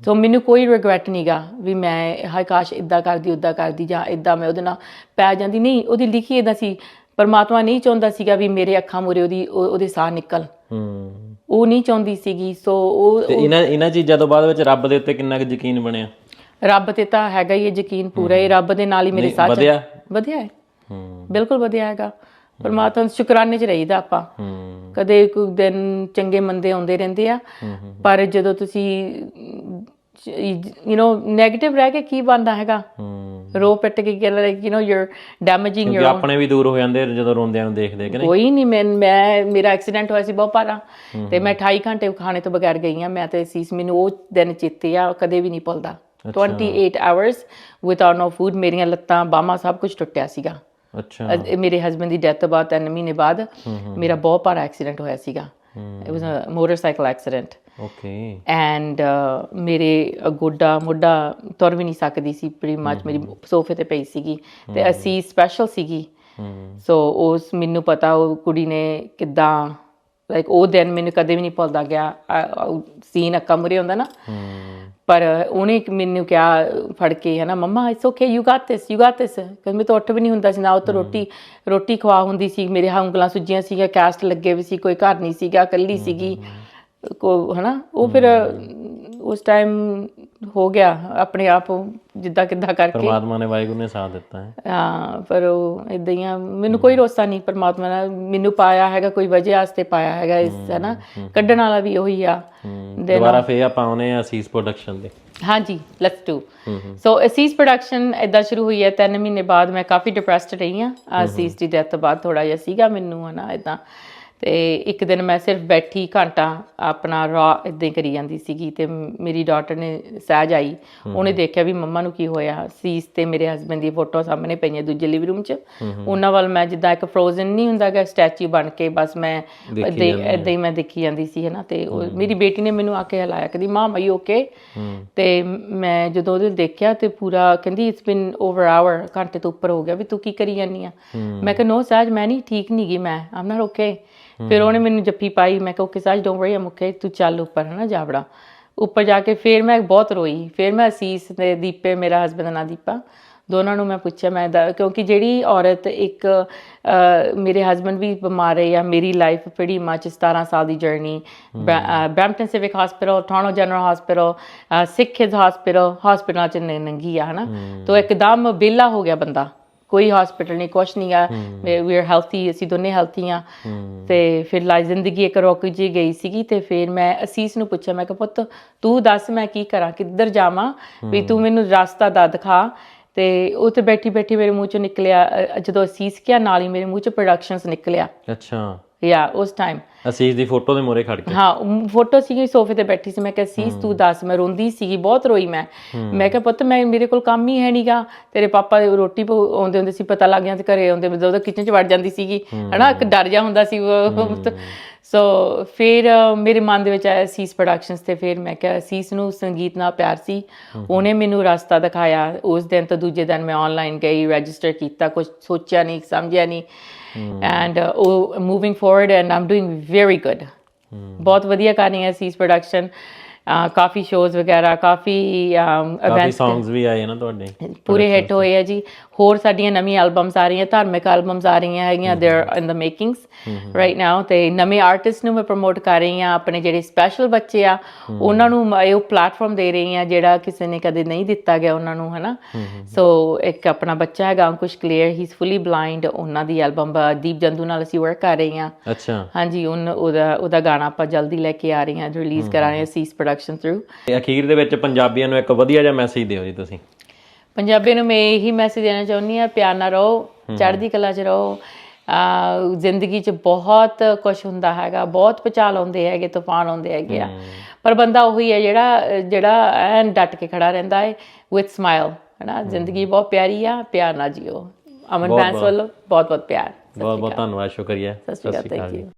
ਸੋ ਮੈਨੂੰ ਕੋਈ ਰਿਗਰੈਟ ਨਹੀਂਗਾ ਵੀ ਮੈਂ, ਹਾਏ ਕਾਸ਼ ਇਦਾਂ ਕਰਦੀ ਉਦਾਂ ਕਰਦੀ ਜਾਂ ਇਦਾਂ ਮੈਂ ਉਹਦੇ ਨਾਲ ਪੈ ਜਾਂਦੀ। ਨਹੀਂ, ਉਹਦੀ ਲਿਖੀ ਇਦਾਂ ਸੀ ਪਰਮਾਤਮਾ ਨਹੀਂ ਚਾਹੁੰਦਾ ਸੀਗਾ ਵੀ ਮੇਰੇ ਅੱਖਾਂ ਮੂਰੇ ਉਹਦੀ ਉਹਦੇ ਸਾਹ ਨਿਕਲ। ਹੂੰ। ਉਹ ਨਹੀਂ ਚਾਹੁੰਦੀ ਸੀਗੀ ਸੋ ਉਹ ਇਹਨਾਂ ਇਹਨਾਂ ਚੀਜ਼ਾਂ ਤੋਂ ਬਾਅਦ ਵਿੱਚ ਰੱਬ ਦੇ ਉੱਤੇ ਕਿੰਨਾ ਕੁ ਯਕੀਨ ਬਣਿਆ? ਰੱਬ ਤੇ ਤਾਂ ਹੈਗਾ ਹੀ ਇਹ ਯਕੀਨ ਪੂਰਾ ਹੀ। ਰੱਬ ਦੇ ਨਾਲ ਹੀ ਮੇਰੇ ਸਾਹ ਵਧਿਆ? ਵਧਿਆ ਹੈ। ਹੂੰ। ਬਿਲਕੁਲ ਵਧਿਆ ਹੈਗਾ। ਪਰਮਾਤਮਾ ਦੇ ਸ਼ੁਕਰਾਨੇ 'ਚ ਰਹੀਦਾ ਆਪਾਂ। ਕਦੇ ਕੋਈ ਦਿਨ ਚੰਗੇ ਮੰਦੇ ਆਉਂਦੇ ਰਹਿੰਦੇ ਆ ਪਰ ਜਦੋਂ ਤੁਸੀਂ ਯੂ نو 네ਗੇਟਿਵ ਰਹਿ ਕੇ ਕੀ ਬੰਦਾ ਹੈਗਾ? ਰੋ ਪਿੱਟ ਕੇ ਕਿ like you know you damaging ਕਿਉਂਕਿ ਆਪਣੇ ਵੀ ਦੂਰ ਹੋ ਜਾਂਦੇ ਜਦੋਂ ਰੋਂਦਿਆਂ ਨੂੰ ਦੇਖਦੇ ਕਿ ਨਹੀਂ? ਕੋਈ ਨਹੀਂ ਮੈਂ ਮੈਂ ਮੇਰਾ ਐਕਸੀਡੈਂਟ ਹੋਇਆ ਸੀ ਬਹੁਤ ਭਾਰਾ। ਤੇ ਮੈਂ 28 ਘੰਟੇ ਖਾਣੇ ਤੋਂ ਬਗੈਰ ਗਈ ਆ ਮੈਂ ਤੇ ਸੀਸ ਮੈਨੂੰ ਉਹ ਦਿਨ ਚੇਤੇ ਆ ਕਦੇ ਵੀ ਨਹੀਂ ਭੁੱਲਦਾ। 28 ਆਵਰਸ ਵਿਦਆਊਟ ਨੋ ਫੂਡ ਮੇਰੀਆਂ ਲੱਤਾਂ ਬਾਹਾਂ ਸਭ ਕੁਝ ਟੁੱਟਿਆ ਸੀਗਾ। ਅੱਛਾ। ਮੇਰੇ ਹਸਬੰਡ ਦੀ ਡੈਥ ਤੋਂ ਬਾਅਦ ਤਿੰਨ ਮਹੀਨੇ ਬਾਅਦ ਮੇਰਾ ਬਹੁਤ ਭਾਰਾ ਐਕਸੀਡੈਂਟ ਹੋਇਆ ਸੀਗਾ। It was a motorcycle accident okay and ਮੇਰੇ ਗੋਡਾ ਮੋਢਾ ਤੁਰ ਵੀ ਨਹੀਂ ਸਕਦੀ ਸੀ ਪ੍ਰੀ ਮੱਚ ਮੇਰੀ ਸੋਫੇ ਤੇ ਪਈ ਸੀਗੀ ਤੇ ਅਸੀਂ ਸਪੈਸ਼ਲ ਸੀਗੀ ਸੋ ਉਸ ਮੈਨੂੰ ਪਤਾ ਉਹ ਕੁੜੀ ਨੇ ਕਿੱਦਾਂ ਲਾਈਕ ਉਹ ਦਿਨ ਮੈਨੂੰ ਕਦੇ ਵੀ ਨਹੀਂ ਭੁੱਲਦਾ ਗਿਆ ਸੀਨ ਅੱਕਾ ਮੁਰੇ ਹੁੰਦਾ ਨਾ ਪਰ ਉਹਨੇ ਮੈਨੂੰ ਕਿਹਾ ਫੜ ਕੇ ਹੈ ਨਾ mama it's okay you got this you got this ਕਿਉਂਕਿ ਮੈਂ ਤਾਂ ਉੱਠ ਵੀ ਨਹੀਂ ਹੁੰਦਾ ਸੀ ਨਾ ਉਹ ਤਾਂ ਰੋਟੀ ਰੋਟੀ ਖਵਾ ਹੁੰਦੀ ਸੀ ਮੇਰੇ ਹਾਂ ਉਂਗਲਾਂ ਸੁੱਜੀਆਂ ਸੀਗੀਆਂ ਕੈਸਟ ਲੱਗੇ ਵੀ ਸੀ ਕੋਈ ਘਰ ਨਹੀਂ ਸੀਗਾ ਇਕੱਲੀ ਸੀਗੀ ਕੋ ਹਨਾ ਉਹ ਫਿਰ ਉਸ ਟਾਈਮ ਹੋ ਗਿਆ ਆਪਣੇ ਆਪ ਜਿੱਦਾਂ ਕਿੱਦਾਂ ਕਰਕੇ। ਪਰਮਾਤਮਾ ਨੇ ਵਾਹਿਗੁਰੂ ਨੇ ਸਾਥ ਦਿੱਤਾ ਹੈ। ਹਾਂ ਪਰ ਉਹ ਇਦਾਂ ਹੀ ਆ। ਮੈਨੂੰ ਕੋਈ ਰੋਸਾ ਨਹੀਂ ਪਰਮਾਤਮਾ ਨੇ ਮੈਨੂੰ ਪਾਇਆ ਹੈਗਾ ਕੋਈ ਵਜ੍ਹਾ ਵਾਸਤੇ ਪਾਇਆ ਹੈਗਾ ਇਸ ਹੈ ਨਾ ਕੱਢਣ ਵਾਲਾ ਵੀ ਉਹੀ ਆ। ਦੁਬਾਰਾ ਫੇਰ ਆਪਾਂ ਆਉਨੇ ਆ ਅਸੀਸ ਪ੍ਰੋਡਕਸ਼ਨ ਦੇ ਹਾਂਜੀ ਲੈਟਸ ਡੂ ਸੋ ਅਸੀਸ ਪ੍ਰੋਡਕਸ਼ਨ ਇਦਾਂ ਸ਼ੁਰੂ ਹੋਈ ਹੈ। 3 ਮਹੀਨੇ ਬਾਅਦ ਮੈਂ ਕਾਫੀ ਡਿਪਰੈਸਡ ਰਹੀ ਹਾਂ। ਅਸੀਸ ਦੀ ਡੈਥ ਤੋਂ ਬਾਅਦ ਥੋੜਾ ਜਿਹਾ ਸੀਗਾ ਮੈਨੂੰ ਹਨਾ ਇਦਾਂ ਤੇ ਇੱਕ ਦਿਨ ਮੈਂ ਸਿਰਫ ਬੈਠੀ ਘੰਟਾ ਆਪਣਾ ਰਾ ਇਦਾਂ ਹੀ ਕਰੀ ਜਾਂਦੀ ਸੀਗੀ ਤੇ ਮ- ਮੇਰੀ ਡਾਟਰ ਨੇ ਸਹਿਜ ਆਈ। ਉਹਨੇ ਦੇਖਿਆ ਵੀ ਮੰਮਾ ਨੂੰ ਕੀ ਹੋਇਆ। ਸੀਸ ਤੇ ਮੇਰੇ ਹਸਬੰਡ ਦੀ ਫੋਟੋ ਸਾਹਮਣੇ ਪਈਆਂ ਦੂਜੇ ਲਿਵ ਰੂਮ 'ਚ। ਉਹਨਾਂ ਵੱਲ ਮੈਂ ਜਿੱਦਾਂ ਇੱਕ ਫਰੋਜ਼ਨ ਨਹੀਂ ਹੁੰਦਾਗਾ ਸਟੈਚੂ ਬਣ ਕੇ ਬਸ ਮੈਂ ਇਦਾਂ ਹੀ ਮੈਂ ਦੇਖੀ ਜਾਂਦੀ ਸੀ ਹਨਾ। ਤੇ ਉਹ ਮੇਰੀ ਬੇਟੀ ਨੇ ਮੈਨੂੰ ਆ ਕੇ ਹਲਾਇਆ ਕਹਿੰਦੀ ਮਾਮ ਆਈ ਓਕੇ ਤੇ ਮੈਂ ਜਦੋਂ ਉਹਦੇ ਦੇਖਿਆ ਤੇ ਪੂਰਾ ਕਹਿੰਦੀ ਇਟਸ ਬਿਨ ਓਵਰ ਆਵਰ ਘੰਟੇ ਤੋਂ ਉੱਪਰ ਹੋ ਗਿਆ ਵੀ ਤੂੰ ਕੀ ਕਰੀ ਜਾਂਦੀ ਆ? ਮੈਂ ਕਿਹਾ ਨੋ ਸਾਜ ਮੈਂ ਨਹੀਂ ਠੀਕ ਨਹੀਂ ਗਈ ਮੈਂ। ਆਮ ਨਾਟ ਓਕੇ ਫਿਰ ਉਹਨੇ ਮੈਨੂੰ ਜੱਫੀ ਪਾਈ ਮੈਂ ਕਿਹਾ ਓਕੇ ਸਾਜ ਡੋਂਟ ਵਰੀ ਆਮ ਓਕੇ ਤੂੰ ਚੱਲ ਉੱਪਰ ਹਨਾ ਜਾਵੜਾ। ਉੱਪਰ ਜਾ ਕੇ ਫਿਰ ਮੈਂ ਬਹੁਤ ਰੋਈ ਫਿਰ ਮੈਂ ਅਸੀਸ ਤੇ ਦੀਪੇ ਮੇਰਾ ਹਸਬੰਦ ਨਾਂ ਦੀਪਾ ਦੋਨਾਂ ਨੂੰ ਮੈਂ ਪੁੱਛਿਆ ਮੈਂ ਦਾ- ਕਿਉਂਕਿ ਜਿਹੜੀ ਔਰਤ ਇੱਕ ਮੇਰੇ ਹਸਬੰਡ ਵੀ ਬਿਮਾਰ ਰਹੇ ਆ ਮੇਰੀ ਲਾਈਫ pretty much 17 ਸਾਲ ਦੀ journey Brampton civic hospital Toronto general hospital sick kids hospital ਹਸਪੀਟਲਾਂ ਚ ਨ- ਨੰਗੀ ਆ ਹਨਾ। ਤੋ ਇੱਕਦਮ ਬੇਲਾ ਹੋ ਗਿਆ ਬੰਦਾ। ਕੋਈ ਹਸਪੀਟਲ ਨਹੀਂ ਕੁਛ ਨਹੀਂ ਆ। ਵੀ ਆਰ ਹੈਲਥੀ ਅਸੀਂ ਦੋਨੇ ਹੈਲਥੀ ਆ। ਤੇ ਫਿਰ ਲਾਈ ਜ਼ਿੰਦਗੀ ਇੱਕ ਰੁਕ ਜੀ ਗਈ ਸੀਗੀ ਤੇ ਫਿਰ ਮੈਂ ਅਸੀਸ ਨੂੰ ਪੁੱਛਿਆ ਮੈਂ ਕਿਹਾ ਪੁੱਤ ਤੂੰ ਦੱਸ ਮੈਂ ਕੀ ਕਰਾਂ ਕਿੱਧਰ ਜਾਵਾਂ? ਵੀ ਤੂੰ ਮੈਨੂੰ ਰਸਤਾ ਦਾ ਦਿਖਾ। ਤੇ ਉੱਥੇ ਬੈਠੀ ਬੈਠੀ ਮੇਰੇ ਮੂੰਹ ਚੋਂ ਨਿਕਲਿਆ ਜਦੋਂ ਅਸੀਸ ਕਿਹਾ ਨਾਲ ਹੀ ਮੇਰੇ ਮੂੰਹ ਚੋਂ ਪ੍ਰੋਡਕਸ਼ਨਸ ਨਿਕਲਿਆ। ਅੱਛਾ। ਯਾ ਉਸ ਟਾਈਮ ਅਸੀਸ ਦੀ ਫੋਟੋ ਦੇ ਮੂਹਰੇ ਖੜ ਕੇ। ਹਾਂ ਫੋਟੋ ਸੀਗੀ ਸੋਫੇ ਤੇ ਬੈਠੀ ਸੀ। ਮੈਂ ਕਿਹਾ ਸੀਸ ਤੂੰ ਦੱਸ ਮੈਂ ਰੋਂਦੀ ਸੀਗੀ ਬਹੁਤ ਰੋਈ ਮੈਂ। ਮੈਂ ਕਿਹਾ ਪੁੱਤ ਮੈਂ ਮੇਰੇ ਕੋਲ ਕੰਮ ਹੀ ਹੈ ਨਹੀਂਗਾ ਤੇਰੇ ਪਾਪਾ ਰੋਟੀ ਆਉਂਦੇ ਹੁੰਦੇ ਸੀ ਪਤਾ ਲੱਗ ਗਿਆ ਤੇ ਘਰੇ ਆਉਂਦੇ ਜਦੋਂ ਕਿਚਨ 'ਚ ਵੜ ਜਾਂਦੀ ਸੀਗੀ। ਹਨਾ ਇੱਕ ਡਰ ਜਾ ਹੁੰਦਾ ਸੀ ਸੋ ਫਿਰ ਮੇਰੇ ਮਨ ਦੇ ਵਿੱਚ ਆਇਆ ਸੀਸ ਪ੍ਰੋਡਕਸ਼ਨਸ ਤੇ। ਫਿਰ ਮੈਂ ਕਿਹਾ ਸੀਸ ਨੂੰ ਸੰਗੀਤ ਨਾਲ ਪਿਆਰ ਸੀ। ਉਹਨੇ ਮੈਨੂੰ ਰਸਤਾ ਦਿਖਾਇਆ। ਉਸ ਦਿਨ ਤੋਂ ਦੂਜੇ ਦਿਨ ਮੈਂ ਆਨਲਾਈਨ ਗਈ ਰਜਿਸਟਰ ਕੀਤਾ ਕੁਝ ਸੋਚਿਆ ਨਹੀਂ ਸਮਝਿਆ ਨਹੀਂ ਐਂਡ ਉਹ moving forward and I'm doing very good ਬਹੁਤ ਵਧੀਆ ਕਰ ਰਹੀ ਹੈ ਸੀਸ ਪ੍ਰੋਡਕਸ਼ਨ ਕਾਫੀ ਸ਼ੋਜ਼ ਵਗੈਰਾ ਕਾਫੀ ਕਾਫੀ ਇਵੈਂਟਸ ਸੌਂਗਸ ਵੀ ਆਏ ਨਾ ਤੁਹਾਡੇ ਪੂਰੇ ਹਿੱਟ ਹੋਏ ਆ ਜੀ ਹੋਰ ਸਾਡੀਆਂ ਨਵੀਆਂ ਐਲਬਮਸ ਆ ਰਹੀਆਂ ਧਾਰਮਿਕ ਐਲਬਮਸ ਆ ਰਹੀਆਂ ਹੈਗੀਆਂ they are in the ਮੇਕਿੰਗਸ right now ਤੇ ਨਵੇਂ ਆਰਟਿਸਟ ਨੂੰ ਮੈਂ ਪ੍ਰਮੋਟ ਕਰ ਰਹੀ ਆ ਆਪਣੇ ਜਿਹੜੇ ਸਪੈਸ਼ਲ ਬੱਚੇ ਆ mm-hmm. ਉਹਨਾਂ ਨੂੰ ਇਹ ਪਲੇਟਫਾਰਮ ਦੇ ਰਹੀ ਆ ਜਿਹੜਾ ਕਿਸੇ ਨੇ ਕਦੇ ਨਹੀਂ ਦਿੱਤਾ ਗਿਆ ਉਹਨਾਂ ਨੂੰ ਹਨਾ? Mm-hmm. ਸੋ ਇੱਕ ਆਪਣਾ ਬੱਚਾ ਹੈਗਾ ਅੰਕੁਸ਼ ਕਲੀਅਰ ਹੀ ਇਸ ਫੁੱਲੀ ਬਲਾਈਂਡ ਉਹਨਾਂ ਦੀ ਐਲਬਮ ਦੀਪ ਜੰਦੂ ਨਾਲ ਅਸੀਂ ਵਰਕ ਕਰ ਰਹੇ ਹਾਂ। ਅੱਛਾ। ਹਾਂਜੀ ਉਹਦਾ ਉਹਦਾ ਗਾਣਾ ਆਪਾਂ ਜਲਦੀ ਲੈ ਕੇ ਆ ਰਹੇ ਹਾਂ ਰਿਲੀਜ਼ ਕਰਾ ਸੀਸ ਪ੍ਰੋਡਕਸ਼ਨ ਥਰੂ ਅਖੀਰ ਦੇ ਵਿੱਚ ਪੰਜਾਬੀਆਂ ਨੂੰ ਇੱਕ ਵਧੀਆ ਜਿਹਾ ਮੈਸੇਜ ਦਿਓ ਜੀ ਤੁਸੀਂ। ਪੰਜਾਬੀ ਨੂੰ ਮੈਂ ਇਹੀ ਮੈਸੇਜ ਦੇਣਾ ਚਾਹੁੰਦੀ ਆ ਪਿਆਰ ਨਾਲ ਰਹੋ ਚੜ੍ਹਦੀ ਕਲਾ 'ਚ ਰਹੋ। ਆ ਜ਼ਿੰਦਗੀ 'ਚ ਬਹੁਤ ਕੁਝ ਹੁੰਦਾ ਹੈਗਾ ਬਹੁਤ ਪਚਾਲ ਆਉਂਦੇ ਹੈਗੇ ਤੂਫਾਨ ਆਉਂਦੇ ਹੈਗੇ ਆ। ਪਰ ਬੰਦਾ ਉਹੀ ਹੈ ਜਿਹੜਾ ਜਿਹੜਾ ਐਨ ਡਟ ਕੇ ਖੜਾ ਰਹਿੰਦਾ ਹੈ ਵਿਦ ਸਮਾਈਲ ਹਨਾ? ਜ਼ਿੰਦਗੀ ਬਹੁਤ ਪਿਆਰੀ ਆ ਪਿਆਰ ਨਾਲ ਜੀਓ। ਅਮਨ ਬੈਂਸ ਵੱਲੋਂ ਬਹੁਤ। ਬਹੁਤ ਪਿਆਰ। ਬਹੁਤ ਬਹੁਤ ਧੰਨਵਾਦ ਸ਼ੁਕਰੀਆ। ਸਤਿ ਸ਼੍ਰੀ ਅਕਾਲ ਥੈਂਕ ਯੂ